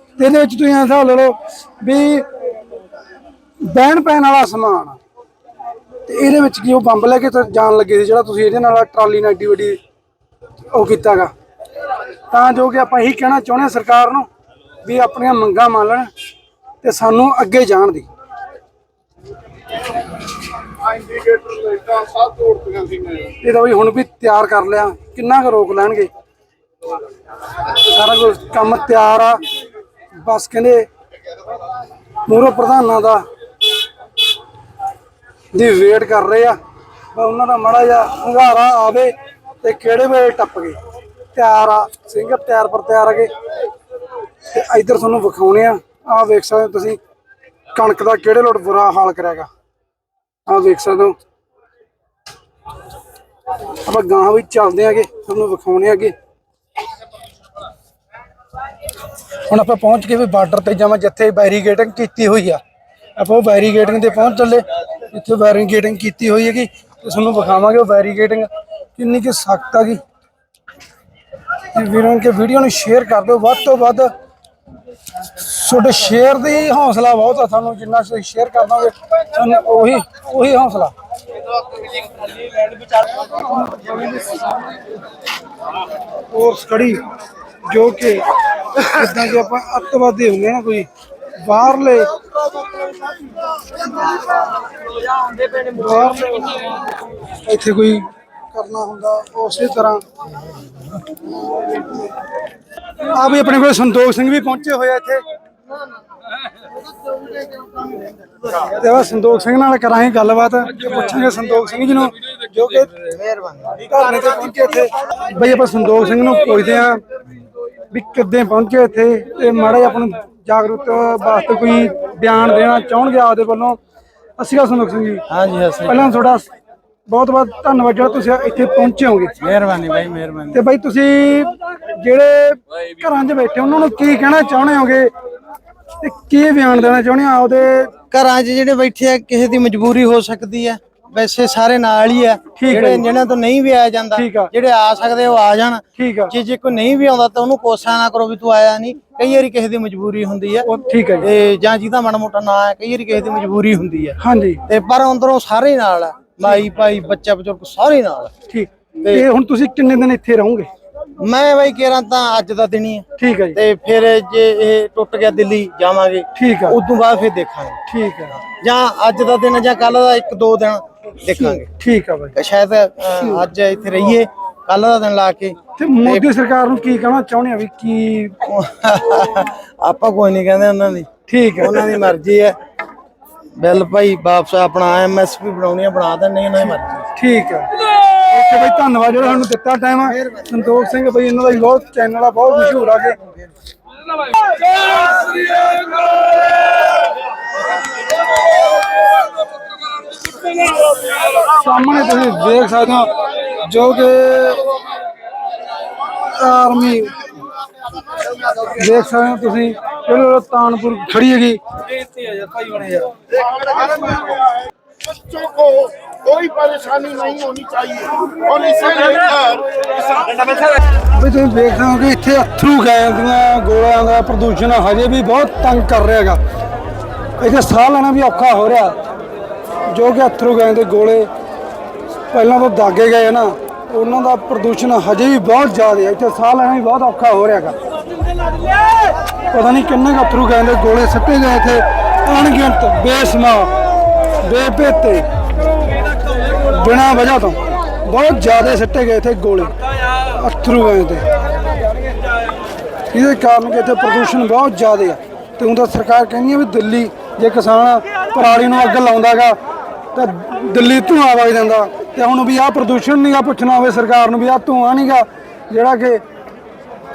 ਤੇ ਇਹਦੇ ਵਿੱਚ ਤੁਸੀਂ ਐਂ ਹਿਸਾਬ ਲੈ ਲਓ ਵੀ ਬਹਿਣ ਪੈਣ ਵਾਲਾ ਸਮਾਨ ਤੇ ਇਹਦੇ ਵਿੱਚ ਕੀ ਉਹ ਬੰਬ ਲੈ ਕੇ ਜਾਣ ਲੱਗੇ ਸੀ ਜਿਹੜਾ ਤੁਸੀਂ ਇਹਦੇ ਨਾਲ ਟਰਾਲੀ ਨਾਲ ਏਡੀ ਵੱਡੀ ਉਹ ਕੀਤਾਗਾ। ਤਾਂ ਜੋ ਕਿ ਆਪਾਂ ਇਹੀ ਕਹਿਣਾ ਚਾਹੁੰਦੇ ਹਾਂ ਸਰਕਾਰ ਨੂੰ ਵੀ ਆਪਣੀਆਂ ਮੰਗਾਂ ਮੰਨ ਲੈਣ ਤੇ ਸਾਨੂੰ ਅੱਗੇ ਜਾਣ ਦੀ। ਇੰਡੀਕੇਟਰ ਇਹ ਤਾਂ ਵੀ ਹੁਣ ਵੀ ਤਿਆਰ ਕਰ ਲਿਆ। ਕਿੰਨਾ ਕੁ ਰੋਕ ਲੈਣਗੇ? ਸਾਰਾ ਕੁਝ ਕੰਮ ਤਿਆਰ ਆ। ਬਸ ਕਹਿੰਦੇ ਮੂਰੋ ਪ੍ਰਧਾਨਾਂ ਦਾ ਦੀ ਵੇਟ ਕਰ ਰਹੇ ਆ ਬਸ ਉਹਨਾਂ ਦਾ ਮਾੜਾ ਜਿਹਾ ਹੰਗਾਰਾ ਆਵੇ ਤੇ ਕਿਹੜੇ ਵੇਲੇ ਟੱਪ ਗਏ। ਤਿਆਰ ਆ, ਸਿੰਘ ਤਿਆਰ ਪਰ ਤਿਆਰ ਹੈਗੇ ਤੇ ਇੱਧਰ ਤੁਹਾਨੂੰ ਵਿਖਾਉਣੇ ਆ, ਆਹ ਵੇਖ ਸਕਦੇ ਹੋ ਤੁਸੀਂ, ਕਣਕ ਦਾ ਕਿਹੜੇ ਲੋਟ ਬੁਰਾ ਹਾਲ ਕਰਿਆਗਾ। ਆਹ ਵੇਖ ਸਕਦੇ ਹੋ। ਆਪਾਂ ਗਾਂ ਵੀ ਚੱਲਦੇ ਆਗੇ, ਤੁਹਾਨੂੰ ਵਿਖਾਉਣੇ ਆਗੇ। ਹੁਣ ਆਪਾਂ ਪਹੁੰਚ ਕੇ ਵੀ ਬਾਰਡਰ ਤੇ ਜਾਵਾਂ, ਜਿੱਥੇ ਬੈਰੀਗੇਟਿੰਗ ਕੀਤੀ ਹੋਈ ਆ। ਆਪਾਂ ਉਹ ਬੈਰੀਗੇਟਿੰਗ ਤੇ ਪਹੁੰਚ ਚੱਲੇ। ਜਿੱਥੇ ਬੈਰੀਗੇਟਿੰਗ ਕੀਤੀ ਹੋਈ ਹੈਗੀ, ਤੇ ਤੁਹਾਨੂੰ ਵਿਖਾਵਾਂਗੇ ਉਹ ਬੈਰੀਗੇਟਿੰਗ ਕਿੰਨੀ ਕਿ ਸਖਤ ਹੈਗੀ ਤੇ ਵੀਰਾਂ ਕੇ ਵੀਡੀਓ ਨੂੰ ਸ਼ੇਅਰ ਕਰ ਦਿਓ। ਵੱਧ ਤੋਂ ਵੱਧ ਤੁਹਾਡੇ ਸ਼ੇਅਰ ਦੀ ਹੌਸਲਾ ਬਹੁਤ ਆ ਸਾਨੂੰ, ਜਿੰਨਾ ਤੁਸੀਂ ਸ਼ੇਅਰ ਕਰ ਦੋਗੇ, ਸਾਨੂੰ ਉਹੀ ਉਹੀ ਹੌਸਲਾ। ਕੋਰਸ ਕੜੀ ਜੋ ਕਿ ਜਿੱਦਾਂ ਕਿ ਆਪਾਂ ਅੱਤਵਾਦੀ ਹੁੰਦੇ ਨਾ ਕੋਈ ਬਾਹਰਲੇ ਬਾਹਰਲੇ ਇੱਥੇ ਕੋਈ ਕਰਨਾ ਹੁੰਦਾ ਉਸੇ ਤਰ੍ਹਾਂ। ਆ ਵੀ ਆਪਣੇ ਕੋਲ ਸੰਤੋਖ ਸਿੰਘ ਵੀ ਪਹੁੰਚੇ ਹੋਏ ਆ ਇੱਥੇ। ਤੇ ਆ ਸੰਤੋਖ ਸਿੰਘ ਨਾਲ ਕਰਾਂਗੇ ਗੱਲਬਾਤ ਪੁੱਛਾਂਗੇ ਸੰਤੋਖ ਸਿੰਘ ਜੀ ਨੂੰ ਜੋ ਕਿ ਮਿਹਰਬਾਨੀ। ਧਰਨੇ ਤੇ ਪਹੁੰਚੇ ਇੱਥੇ। ਬਈ ਆਪਾਂ ਸੰਤੋਖ ਸਿੰਘ ਨੂੰ ਪੁੱਛਦੇ ਆ ਵੀ ਕਿੱਦਾਂ ਪਹੁੰਚੇ ਇੱਥੇ ਤੇ ਮਾੜਾ ਜਿਹਾ ਆਪਾਂ ਨੂੰ ਜਾਗਰੂਕ ਵਾਸਤੇ ਕੋਈ ਬਿਆਨ ਦੇਣਾ ਚਾਹਣਗੇ ਆਪਦੇ ਵੱਲੋਂ। ਅਸੀਂ ਕਾ ਸੰਤੋਖ ਸਿੰਘ ਜੀ। ਹਾਂਜੀ ਅਸੀਂ ਪਹਿਲਾਂ ਤੁਹਾਡਾ ਬਹੁਤ ਬਹੁਤ ਧੰਨਵਾਦ ਜਿਹੜਾ ਤੁਸੀਂ ਇੱਥੇ ਪਹੁੰਚੇ ਹੋਗੇ। ਮਿਹਰਬਾਨੀ ਬਾਈ ਮਿਹਰਬਾਨੀ। ਤੇ ਬਾਈ ਤੁਸੀਂ ਜਿਹੜੇ ਘਰਾਂ 'ਚ ਬੈਠੇ ਉਹਨਾਂ ਨੂੰ ਕੀ ਕਹਿਣਾ ਚਾਹੁੰਦੇ ਹੋਗੇ ਤੇ ਕੀ ਬਿਆਨ ਦੇਣਾ ਚਾਹੁੰਦੇ ਆ ਉਹਦੇ ਘਰਾਂ 'ਚ ਜਿਹੜੇ ਬੈਠੇ ਆ ਕਿਸੇ ਦੀ ਮਜਬੂਰੀ ਹੋ ਸਕਦੀ ਆ। ਵੈਸੇ ਸਾਰੇ ਨਾਲ ਹੀ ਆ। ਹੈ ਜਿਹੜੇ। ਜਿਹਨਾਂ ਤੋਂ ਨਹੀਂ ਵੀ ਆਇਆ ਜਾਂਦਾ। ਜਿਹੜੇ ਆ ਸਕਦੇ ਉਹ ਆ ਜਾਣ। ਜੇ ਜੇ ਕੋਈ ਨਹੀਂ ਵੀ ਆਉਂਦਾ ਤਾਂ ਉਹਨੂੰ ਕੋਸਾ ਨਾ ਕਰੋ ਵੀ ਤੂੰ ਆਇਆ ਨਹੀਂ। ਕਈ ਵਾਰੀ ਕਿਸੇ ਦੀ ਮਜਬੂਰੀ ਹੁੰਦੀ ਆ। ਠੀਕ ਹੈ ਤੇ ਜਾਂ ਜਿਹਦਾ ਮਾੜਾ ਮੋਟਾ ਨਾ ਹੈ ਕਈ ਵਾਰੀ ਕਿਸੇ ਦੀ ਮਜਬੂਰੀ ਹੁੰਦੀ ਆ। ਹਾਂਜੀ। ਤੇ ਪਰ ਅੰਦਰੋਂ ਸਾਰੇ ਹੀ ਨਾਲ ਆ। ਮਾਈ ਭਾਈ ਬੱਚਾ ਬਜ਼ੁਰਗ ਸਾਰੇ ਹੀ ਨਾਲ। ਠੀਕ। ਤੇ ਹੁਣ ਤੁਸੀਂ ਕਿੰਨੇ ਦਿਨ ਇੱਥੇ ਰਹੋਗੇ? ਮੈਂ ਬਾਈ ਕਿਹਾ ਤਾਂ ਅੱਜ ਦਾ ਦਿਨ ਹੀ ਆ। ਠੀਕ ਹੈ ਤੇ ਫਿਰ ਜੇ ਇਹ ਟੁੱਟ ਗਿਆ ਦਿੱਲੀ ਜਾਵਾਂਗੇ ਠੀਕ ਆ। ਉਸ ਤੋਂ ਬਾਅਦ ਫਿਰ ਦੇਖਾਂਗੇ। ਠੀਕ ਹੈ ਜਾਂ ਅੱਜ ਦਾ ਦਿਨ ਜਾਂ ਕੱਲ ਦਾ ਇੱਕ ਦੋ ਦਿਨ ਦੇਖਾਂਗੇ। ਠੀਕ ਆ ਬਾਈ। ਸ਼ਾਇਦ ਅ, ਅੱਜ ਇੱਥੇ ਰਹੀਏ ਕੱਲ ਦਾ ਦਿਨ ਲਾ ਕੇ। ਤੇ ਮੋਦੀ ਸਰਕਾਰ ਨੂੰ ਕੀ ਕਹਿਣਾ ਚਾਹੁੰਦੇ ਆ ਵੀ ਕੀ ਆਪਾਂ ਕੋਈ ਨਹੀਂ ਕਹਿੰਦੇ ਉਹਨਾਂ ਦੀ। ਠੀਕ ਹੈ ਉਹਨਾਂ ਦੀ ਮਰਜ਼ੀ ਹੈ। ਬਿੱਲ ਭਾਈ ਵਾਪਸ ਆਪਣਾ ਐਮਐਸਪੀ ਬਣਾਉਣੀ ਆ ਬਣਾ ਦੇਣ ਨਹੀਂ ਉਹਨਾਂ ਦੀ ਮਰਜ਼ੀ। ਠੀਕ ਹੈ ਓਕੇ ਬਾਈ ਧੰਨਵਾਦ ਜਿਹੜਾ ਸਾਨੂੰ ਦਿੱਤਾ ਟਾਈਮ ਸੰਤੋਖ ਸਿੰਘ ਬਈ ਇਹਨਾਂ ਦਾ ਵੀ ਬਹੁਤ ਚੈਨਲ ਆ ਬਹੁਤ ਮਸ਼ਹੂਰ ਆ ਕੇ। ਸਾਹਮਣੇ ਤੁਸੀਂ ਦੇਖ ਸਕਦੇ ਹੋ ਜੋ ਕਿ ਆਰਮੀ ਦੇਖ ਸਕਦੇ ਹੋ ਤੁਸੀਂ ਜਿਹੜੇ ਤਾਨਪੁਰ ਖੜੀ ਹੈਗੀ ਭਾਈ ਬਣੇ ਯਾਰ बच्चों को कोई परेशानी नहीं होनी चाहिए और इसे लेकर ਵੀ ਤੁਸੀਂ ਦੇਖ ਸਕਦੇ ਹੋ ਕਿ ਇੱਥੇ ਅਥਰੂ ਗੈਸ ਦੀਆਂ ਗੋਲਿਆਂ ਦਾ ਪ੍ਰਦੂਸ਼ਣ ਹਜੇ ਵੀ ਬਹੁਤ ਤੰਗ ਕਰ ਰਿਹਾ ਹੈਗਾ ਇੱਥੇ ਸਾਹ ਲੈਣਾ ਵੀ ਔਖਾ ਹੋ ਰਿਹਾ ਜੋ ਕਿ ਅਥਰੂ ਗਏ ਦੇ ਗੋਲੇ, ਪਹਿਲਾਂ ਤੋਂ ਦਾਗੇ ਗਏ ਆ ਨਾ, ਉਹਨਾਂ ਦਾ ਪ੍ਰਦੂਸ਼ਣ ਹਜੇ ਵੀ ਬਹੁਤ ਜ਼ਿਆਦਾ ਹੈ। ਇੱਥੇ ਸਾਹ ਲੈਣਾ ਵੀ ਬਹੁਤ ਔਖਾ ਹੋ ਰਿਹਾ ਹੈਗਾ। ਪਤਾ ਨਹੀਂ ਕਿੰਨੇ ਕੁ ਅਥਰੂ ਗਏ ਦੇ ਗੋਲੇ ਸੱਟੇ ਗਏ ਇੱਥੇ। ਅਣਗਿਣਤ ਬੇਸਮਾਰ ਬੇਪੇਤੇ ਬਿਨਾਂ ਵਜ੍ਹਾ ਤੋਂ ਬਹੁਤ ਜ਼ਿਆਦਾ ਸੱਟੇ ਗਏ ਇੱਥੇ ਗੋਲੇ ਅਥਰੂ ਗਏ ਤੇ ਇਹਦੇ ਕਾਰਨ ਕਿ ਇੱਥੇ ਪ੍ਰਦੂਸ਼ਣ ਬਹੁਤ ਜ਼ਿਆਦਾ ਆ ਤੇ ਹੁਣ ਤਾਂ ਸਰਕਾਰ ਕਹਿੰਦੀ ਹੈ ਵੀ ਦਿੱਲੀ, ਜੇ ਕਿਸਾਨ ਪਰਾਲੀ ਨੂੰ ਅੱਗ ਲਾਉਂਦਾਗਾ ਤਾਂ ਦਿੱਲੀ ਧੂਆਂ ਵਗ ਜਾਂਦਾ ਤੇ ਹੁਣ ਵੀ ਆਹ ਪ੍ਰਦੂਸ਼ਣ ਨਹੀਂਗਾ ਪੁੱਛਣਾ ਹੋਵੇ ਸਰਕਾਰ ਨੂੰ ਵੀ ਆਹ ਧੂਆਂ ਨਹੀਂਗਾ ਜਿਹੜਾ ਕਿ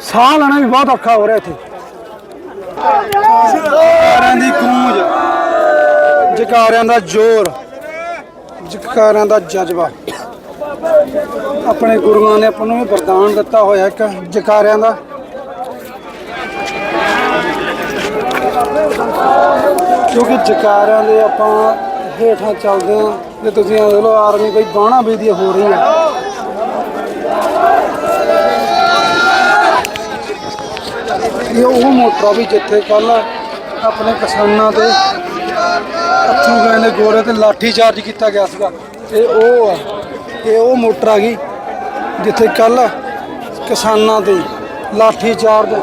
ਸਾਹ ਲੈਣਾ ਵੀ ਬਹੁਤ ਔਖਾ ਹੋ ਰਿਹਾ ਇੱਥੇ। ਜਕਾਰਿਆਂ ਦੀ ਗੂੰਜ ਜਕਾਰਿਆਂ ਦਾ ਜ਼ੋਰ, ਜਕਾਰਿਆਂ ਦਾ ਜਜ਼ਬਾ। ਆਪਣੇ ਗੁਰੂਆਂ ਨੇ ਆਪਾਂ ਨੂੰ ਵੀ ਵਰਦਾਨ ਦਿੱਤਾ ਹੋਇਆ ਇੱਕ ਜਕਾਰਿਆਂ ਦਾ। ਕਿਉਂਕਿ ਜਕਾਰਿਆਂ ਦੇ ਆਪਾਂ ਹੇਠਾਂ ਚੱਲਦੇ ਆ ਤੇ ਤੁਸੀਂ ਦੇਖ ਲਓ, ਆਰਮੀ ਕੋਈ ਬਾਣਾ ਬੇਦੀ ਹੋ ਰਹੀ ਹੈ। ਇਹ ਉਹ ਮੋਟਰ ਆ ਵੀ ਜਿੱਥੇ ਕੱਲ ਆਪਣੇ ਕਿਸਾਨਾਂ 'ਤੇ ਹੱਥੋਂ ਗਏ ਨੇ ਗੋਰੇ ਤੇ ਲਾਠੀ ਚਾਰਜ ਕੀਤਾ ਗਿਆ ਸੀਗਾ। ਇਹ ਉਹ ਆ ਇਹ ਉਹ ਮੋਟਰ ਆ ਗਈ ਜਿੱਥੇ ਕੱਲ ਕਿਸਾਨਾਂ 'ਤੇ ਲਾਠੀ ਚਾਰਜ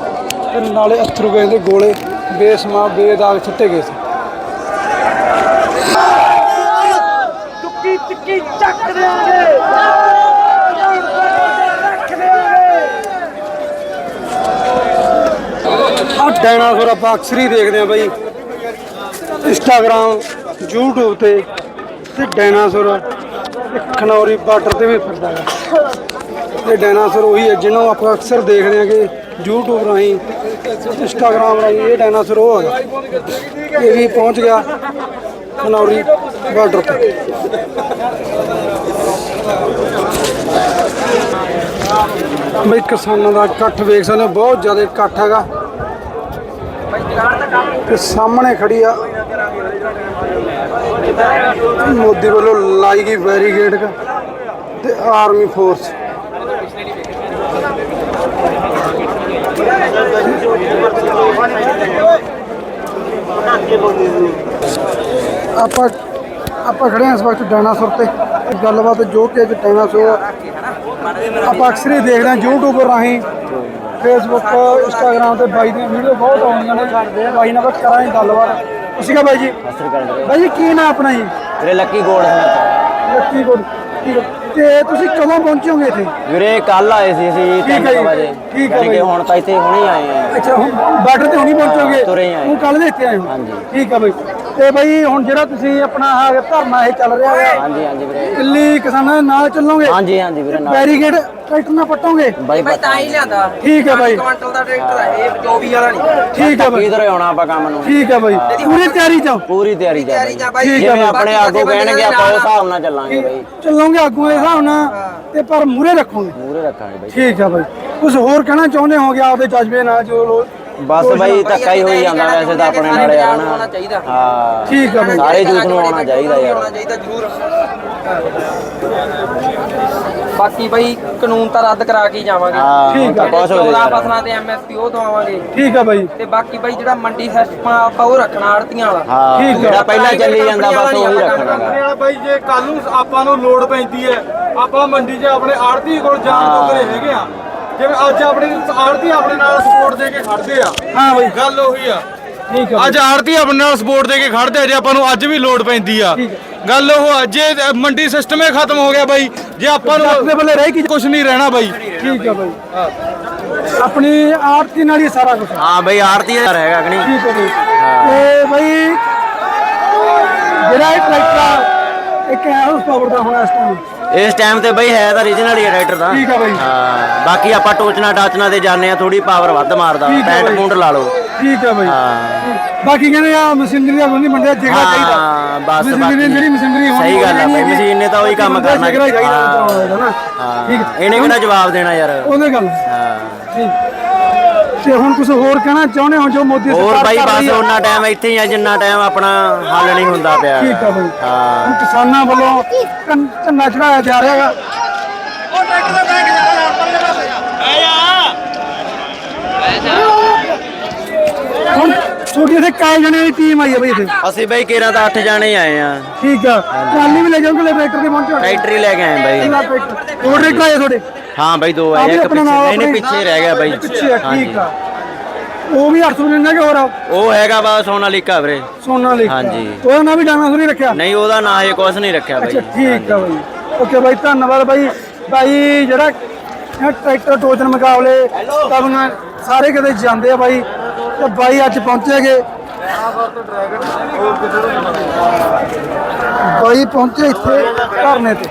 ਤੇ ਨਾਲੇ ਅਥਰੂ ਗਏ ਦੇ ਗੋਲੇ ਬੇਸਮਾ ਬੇਦਾਗ ਸੁੱਟੇ ਗਏ ਸੀ। ਆ ਡਾਇਨਾਸੌਰ ਆਪਾਂ ਅਕਸਰ ਹੀ ਦੇਖਦੇ ਆ ਬਈ। ਇੰਸਟਾਗ੍ਰਾਮ YouTube ਤੇ ਤੇ ਡਾਇਨਾਸੌਰ ਖਨੌਰੀ ਬਾਰਡਰ ਤੇ ਵੀ ਫਿਰਦਾ ਹੈ। ਇਹ ਡਾਇਨਾਸੌਰ ਉਹੀ ਹੈ ਜਿਹਨੂੰ ਆਪਾਂ ਅਕਸਰ ਦੇਖਦੇ ਆ ਕਿ YouTube ਰਾਹੀਂ ਇੰਸਟਾਗ੍ਰਾਮ ਰਾਹੀਂ ਇਹ ਡਾਇਨਾਸੌਰ ਉਹ ਹੈ। ਇਹ ਵੀ ਪਹੁੰਚ ਗਿਆ। ਖਨੌਰੀ ਬਾਰਡਰ ਤੇ। ਬਈ ਕਿਸਾਨਾਂ ਦਾ ਇਕੱਠ ਵੇਖ ਸਕਦੇ ਬਹੁਤ ਜ਼ਿਆਦਾ ਇਕੱਠ ਹੈਗਾ। ਤੇ ਸਾਹਮਣੇ ਖੜੀ ਆ। ਮੋਦੀ ਵੱਲੋਂ ਲਾਈ ਗਈ ਬੈਰੀਗੇਡ ਤੇ ਆਰਮੀ ਫੋਰਸ ਆਪਾਂ ਆਪਾਂ ਖੜੇ ਹਾਂ ਇਸ ਵਕਤ ਡਾਇਨਾਸੌਰ ਤੇ। ਗੱਲਬਾਤ ਜੋ ਕਿ ਅੱਜ ਡਾਇਨਾਸੌਰ ਆਪਾਂ ਅਕਸਰ ਹੀ ਦੇਖਦੇ ਹਾਂ YouTube ਰਾਹੀਂ। ਫੇਸਬੁੱਕ ਇੰਸਟਾਗ੍ਰਾਮ ਤੇ ਬਾਈ ਦੀਆਂ ਵੀਡੀਓ ਬਹੁਤ ਆਉਂਦੀਆਂ ਨੇ ਬਾਈ ਨਾਲ ਬਸ ਕਰਾਂਗੇ ਗੱਲਬਾਤ। ਅਸੀਂ ਕਾ ਬਾਈ ਜੀ। ਬਾਈ। ਜੀ ਕੀ ਨਾਮ ਆਪਣਾ ਜੀ? ਵੀਰੇ ਲੱਕੀ ਗੋਲਡ ਸਮਿਤ ਲੱਕੀ ਹੈ। ਤੇ ਤੁਸੀਂ ਕਦੋਂ ਪਹੁੰਚੋਗੇ ਇੱਥੇ? ਵੀਰੇ ਕੱਲ ਆਏ ਸੀ ਅਸੀਂ ਠੀਕ ਹੈ 3 ਜੀ, ਵਜੇ। ਠੀਕ ਹੈ ਬਾਈ। ਹੁਣ ਤਾਂ ਇੱਥੇ ਹੁਣੇ ਆਏ ਆ ਅੱਛਾ ਹੁਣ ਬਾਰਡਰ ਤੇ ਹੁਣੀ ਪਹੁੰਚੋਗੇ? ਤੁਰੇ ਹੀ। ਆਏ। ਹੁਣ ਕੱਲ ਦੇ ਇੱਥੇ ਆਏ ਹੋ? ਹਾਂਜੀ। ਠੀਕ ਹੈ ਬਾਈ। ਤੇ ਬਾਈ ਹੁਣ ਜਿਹੜਾ ਤੁਸੀਂ ਆਪਣਾ ਆਹ ਧਰਨਾ ਇਹ ਚੱਲ ਰਿਹਾ ਹੈ ਹਾਂਜੀ ਹਾਂਜੀ ਵੀਰੇ। ਦਿੱਲੀ ਕਿਸਾਨਾਂ ਦੇ ਨਾਲ ਚੱਲੋਗੇ? ਹਾਂਜੀ ਹਾਂਜੀ ਵੀਰੇ ਨਾਲ। ਬੈਰੀਗੇਡ ਟਰੈਕਟਰ ਨਾਲ ਪਟੋਗੇ? ਬਾਈ ਭਾਈ ਤਾਂ ਹੀ ਲਿਆਂਦਾ। ਠੀਕ ਹੈ ਬਾਈ। ਕੁਆਂਟਲ ਦਾ ਟਰੈਕਟਰ ਹੈ ਇਹ 24 ਵਾਲਾ ਨਹੀਂ। ਠੀਕ ਹੈ ਬਾਈ। ਕਿਧਰ ਆਉਣਾ ਆਪਾਂ ਕੰਮ ਨੂੰ? ਠੀਕ ਹੈ ਬਾਈ। ਪੂਰੀ ਤਿਆਰੀ ਚ ਪੂਰੀ ਤਿਆਰੀ ਤਿਆਰੀ ਬਾਈ। ਜਿਵੇਂ। ਆਪਣੇ ਆਗੂ ਕਹਿਣਗੇ ਆਪਾਂ ਉਸ ਹਿਸਾਬ ਨਾਲ ਚੱਲਾਂਗੇ ਬਾਈ। ਚੱਲੋਗੇ ਆਗੂ ਦੇ ਹਿਸਾਬ ਨਾਲ ਤੇ ਪਰ ਮੂਰੇ ਰੱਖੋਗੇ। ਮੂਰੇ ਰੱਖਾਂਗੇ ਬਾਈ। ਠੀਕ ਹੈ ਬਾਈ। ਕੁਝ ਹੋਰ ਕਹਿਣਾ ਚਾਹੁੰਦੇ ਹੋਗੇ ਆਪਦੇ ਜਜ਼ਬੇ ਨਾਲ ਜੋ ਲੋ- ਬਸ ਬਾਈ ਧੱਕਾ ਹੀ ਹੋਈ ਜਾਂਦਾ ਵੈਸੇ ਤਾਂ ਆਪਣੇ ਨਾਲ ਯਾਰ ਹੋਣਾ ਨਾ ਚਾਹੀਦਾ। ਹਾਂ। ਠੀਕ ਹੈ ਬਾਈ। ਸਾਰੇ ਯੂਥ ਨੂੰ ਆਉਣਾ ਚਾਹੀਦਾ ਆਉਣਾ ਯਾਰ ਚਾਹੀਦਾ ਜ਼ਰੂਰ। ਬਾਕੀ ਬਾਈ ਕਾਨੂੰਨ ਤਾਂ ਰੱਦ ਕਰਾ ਕੇ ਹੀ ਜਾਵਾਂਗੇ। ਹਾਂ ਠੀਕ ਹੁਣ ਤਾਂ ਹੈ। ਕੁਛ ਹੋ 14 ਜਾਏ ਫਸਲਾਂ ਤੇ ਐਮਐਸਪੀ ਉਹ ਦਵਾਵਾਂਗੇ। ਠੀਕ ਹੈ ਬਾਈ। ਤੇ ਬਾਕੀ ਬਾਈ ਜਿਹੜਾ ਮੰਡੀ ਸਿਸਟਮ ਆ ਆਪਾਂ ਉਹ ਰੱਖਣਾ ਆੜਤੀਆਂ ਵਾਲਾ। ਹਾਂ ਠੀਕ ਹੈ। ਜਿਹੜਾ ਪਹਿਲਾਂ ਚੱਲੀ ਜਾਂਦਾ ਬਸ ਉਹੀ ਰੱਖਣਾ ਗਾ। ਵਾਲਾ ਬਾਈ ਜੇ ਕੱਲ ਨੂੰ ਆਪਾਂ ਨੂੰ ਲੋੜ ਪੈਂਦੀ ਹੈ ਆਪਾਂ ਮੰਡੀ 'ਚ ਆਪਣੇ ਆੜਤੀ ਕੋਲ ਜਾਣ ਹਾਂ। ਜੋਗਰੇ ਹੈਗੇ ਆ। ਜਿਵੇਂ ਅੱਜ ਆਪਣੇ ਆੜਤੀ ਆਪਣੇ ਨਾਲ ਸਪੋਰਟ ਦੇ ਕੇ ਖੜਦੇ ਆ। ਹਾਂ ਬਾਈ। ਗੱਲ ਉਹੀ ਆ। ਠੀਕ ਅੱਜ ਆੜਤੀ ਆਪਣੇ ਨਾਲ ਸਪੋਰਟ ਦੇ ਕੇ ਖੜਦੇ ਆ ਜੇ ਆਪਾਂ ਨੂੰ ਅੱਜ ਵੀ ਲੋੜ ਪੈਂਦੀ ਆ। ਗੱਲ ਉਹ ਆ ਜੇ ਮੰਡੀ ਸਿਸਟਮ ਹੀ ਖਤਮ ਹੋ ਗਿਆ ਬਾਈ ਜੇ ਆਪਾਂ ਆਪਣੇ ਨੂੰ ਬੱਲੇ ਰਹਿ ਕੀ ਕੁਝ ਨਹੀਂ ਰਹਿਣਾ ਬਾਈ। ਠੀਕ ਹੈ ਬਾਈ। ਆਪਣੀ ਆਰਤੀ ਨਾਲ ਹੀ ਸਾਰਾ ਕੁਝ ਹਾਂ ਬਾਈ ਆਰਤੀ ਦਾ ਹੈਗਾ ਕਿ ਨਹੀਂ? ਠੀਕ ਹੈ ਬਾਈ। ਤੇ ਬਾਈ ਜਿਹੜਾ ਇਹ ਟਰੈਕਟਰ ਆ, ਕਿੰਨਾ ਹਾਊਸ ਪਾਵਰ ਦਾ ਹੋਣਾ ਇਸ ਟਾਈਮ ਇਸ ਟਾਈਮ ਤੇ ਬਈ ਹੈ ਤਾਂ ਰੀਜਨਲ ਹੀ ਟਰੈਕਟਰ ਦਾ। ਠੀਕ ਆ ਬਾਈ। ਹਾਂ ਬਾਕੀ ਆਪਾਂ ਟੋਚਨਾ ਟਾਚਨਾ ਤੇ ਜਾਂਦੇ ਆ ਥੋੜੀ ਪਾਵਰ ਵੱਧ ਮਾਰਦਾ। ਠੀਕ ਆ ਪੈਂਟ ਬਾਈ। ਪੂੰਟ ਲਾ ਲਓ। ਠੀਕ ਹੈ ਬਾਈ। ਹਾਂ। ਬਾਕੀ ਕਹਿੰਦੇ ਆ ਮਸ਼ੀਨਰੀ ਦਾ ਬੰਦੀ ਮੰਡਿਆ ਜਿਗਰਾ ਚਾਹੀਦਾ। ਹਾਂ ਬਸ ਮਸ਼ੀਨਰੀ ਬਾਕੀ ਜਿਹੜੀ ਮਸ਼ੀਨਰੀ ਹੋਣੀ ਸਹੀ ਗੱਲ ਆ ਬਈ ਨਹੀਂ ਮਸ਼ੀਨ ਨੇ ਤਾਂ ਉਹੀ ਕੰਮ ਕਰਨਾ। ਜਿਗਰਾ ਚਾਹੀਦਾ ਹਾਂ। ਠੀਕ ਹੈ। ਇਹਨੇ ਕਿਹੜਾ ਜਵਾਬ ਦੇਣਾ ਯਾਰ? ਉਹਦੇ ਗੱਲ। ਹਾਂ। ਠੀਕ। ਤੇ ਹੁਣ ਕੁਝ ਹੋਰ ਕਹਿਣਾ ਚਾਹੁੰਦੇ ਹੋ ਜੋ ਮੋਦੀ ਹੋਰ ਸਰਕਾਰ ਬਾਈ ਕਰ ਰਹੀ ਬਸ? ਉਹਨਾਂ ਟਾਈਮ ਇੱਥੇ ਹੀ ਆ ਜਿੰਨਾ ਟਾਈਮ ਆਪਣਾ ਹੱਲ ਨਹੀਂ ਹੁੰਦਾ ਪਿਆ ਠੀਕ ਆ ਬਾਈ। ਹਾਂ। ਹੁਣ ਕਿਸਾਨਾਂ ਵੱਲੋਂ ਕੰ- ਝੰਡਾ ਚੜਾਇਆ ਜਾ ਰਿਹਾ ਹੈਗਾ। ਹੁਣ ਤੁਹਾਡੀ ਇੱਥੇ ਕਾਇ ਜਣੇ ਦੀ ਟੀਮ ਆਈ ਹੈ ਬਈ ਇੱਥੇ? ਅਸੀਂ ਬਾਈ ਕੇਰਾਂ ਤਾਂ 8 ਜਾਣੇ ਆਏ ਆ। ਠੀਕ ਆ। ਟਰਾਲੀ ਵੀ ਲੈ ਜਾਓਗੇ ਟਰੈਕਟਰ ਤੇ ਪਹੁੰਚੋ। ਟਰੈਕਟਰ ਹੀ ਲੈ ਕੇ ਆਏ ਬਾਈ। ਹੋਰ ਟਰੈਕਟਰ ਆਏ ਤੁਹਾਡੇ? ਹਾਂ ਬਾਈ ਦੋ ਆਏ ਇੱਕ ਪਿੱਛੇ। ਨਹੀਂ ਨਹੀਂ ਪਿੱਛੇ ਰਹਿ ਗਿਆ ਬਾਈ। ਪਿੱਛੇ ਆ ਹਾਂਜੀ। ਠੀਕ ਆ। ਉਹ ਵੀ 800 ਲੈਣਾ ਕਿ ਹੋਰ। ਆ? ਉਹ ਹੈਗਾ ਵਾ ਸੋਨਾਲੀਕਾ ਵੀਰੇ। ਸੋਨਾ ਲਿਖ ਹਾਂਜੀ। ਉਹਦਾ ਨਾਂ ਵੀ ਡਾਣਾ ਸੁਣੀ ਰੱਖਿਆ। ਨਹੀਂ ਉਹਦਾ ਨਾਂ ਇਹ ਕੁਛ ਨਹੀਂ ਰੱਖਿਆ ਬਾਈ। ਅੱਛਾ ਠੀਕ ਆ ਬਾਈ। ਓਕੇ ਬਾਈ ਧੰਨਵਾਦ ਬਾਈ। ਬਾਈ ਜਿਹੜਾ ਇਹ ਟਰੈਕਟਰ ਟੋਚਨ ਮੁਕਾਬਲੇ ਤਬੀਆਂ ਸਾਰੇ ਕਿਤੇ ਜਾਂਦੇ ਆ ਬਾਈ ਤੇ ਬਾਈ ਅੱਜ ਪਹੁੰਚੇਗੇ ਬਾਈ ਪਹੁੰਚੇ ਇੱਥੇ ਧਰਨੇ ਤੇ।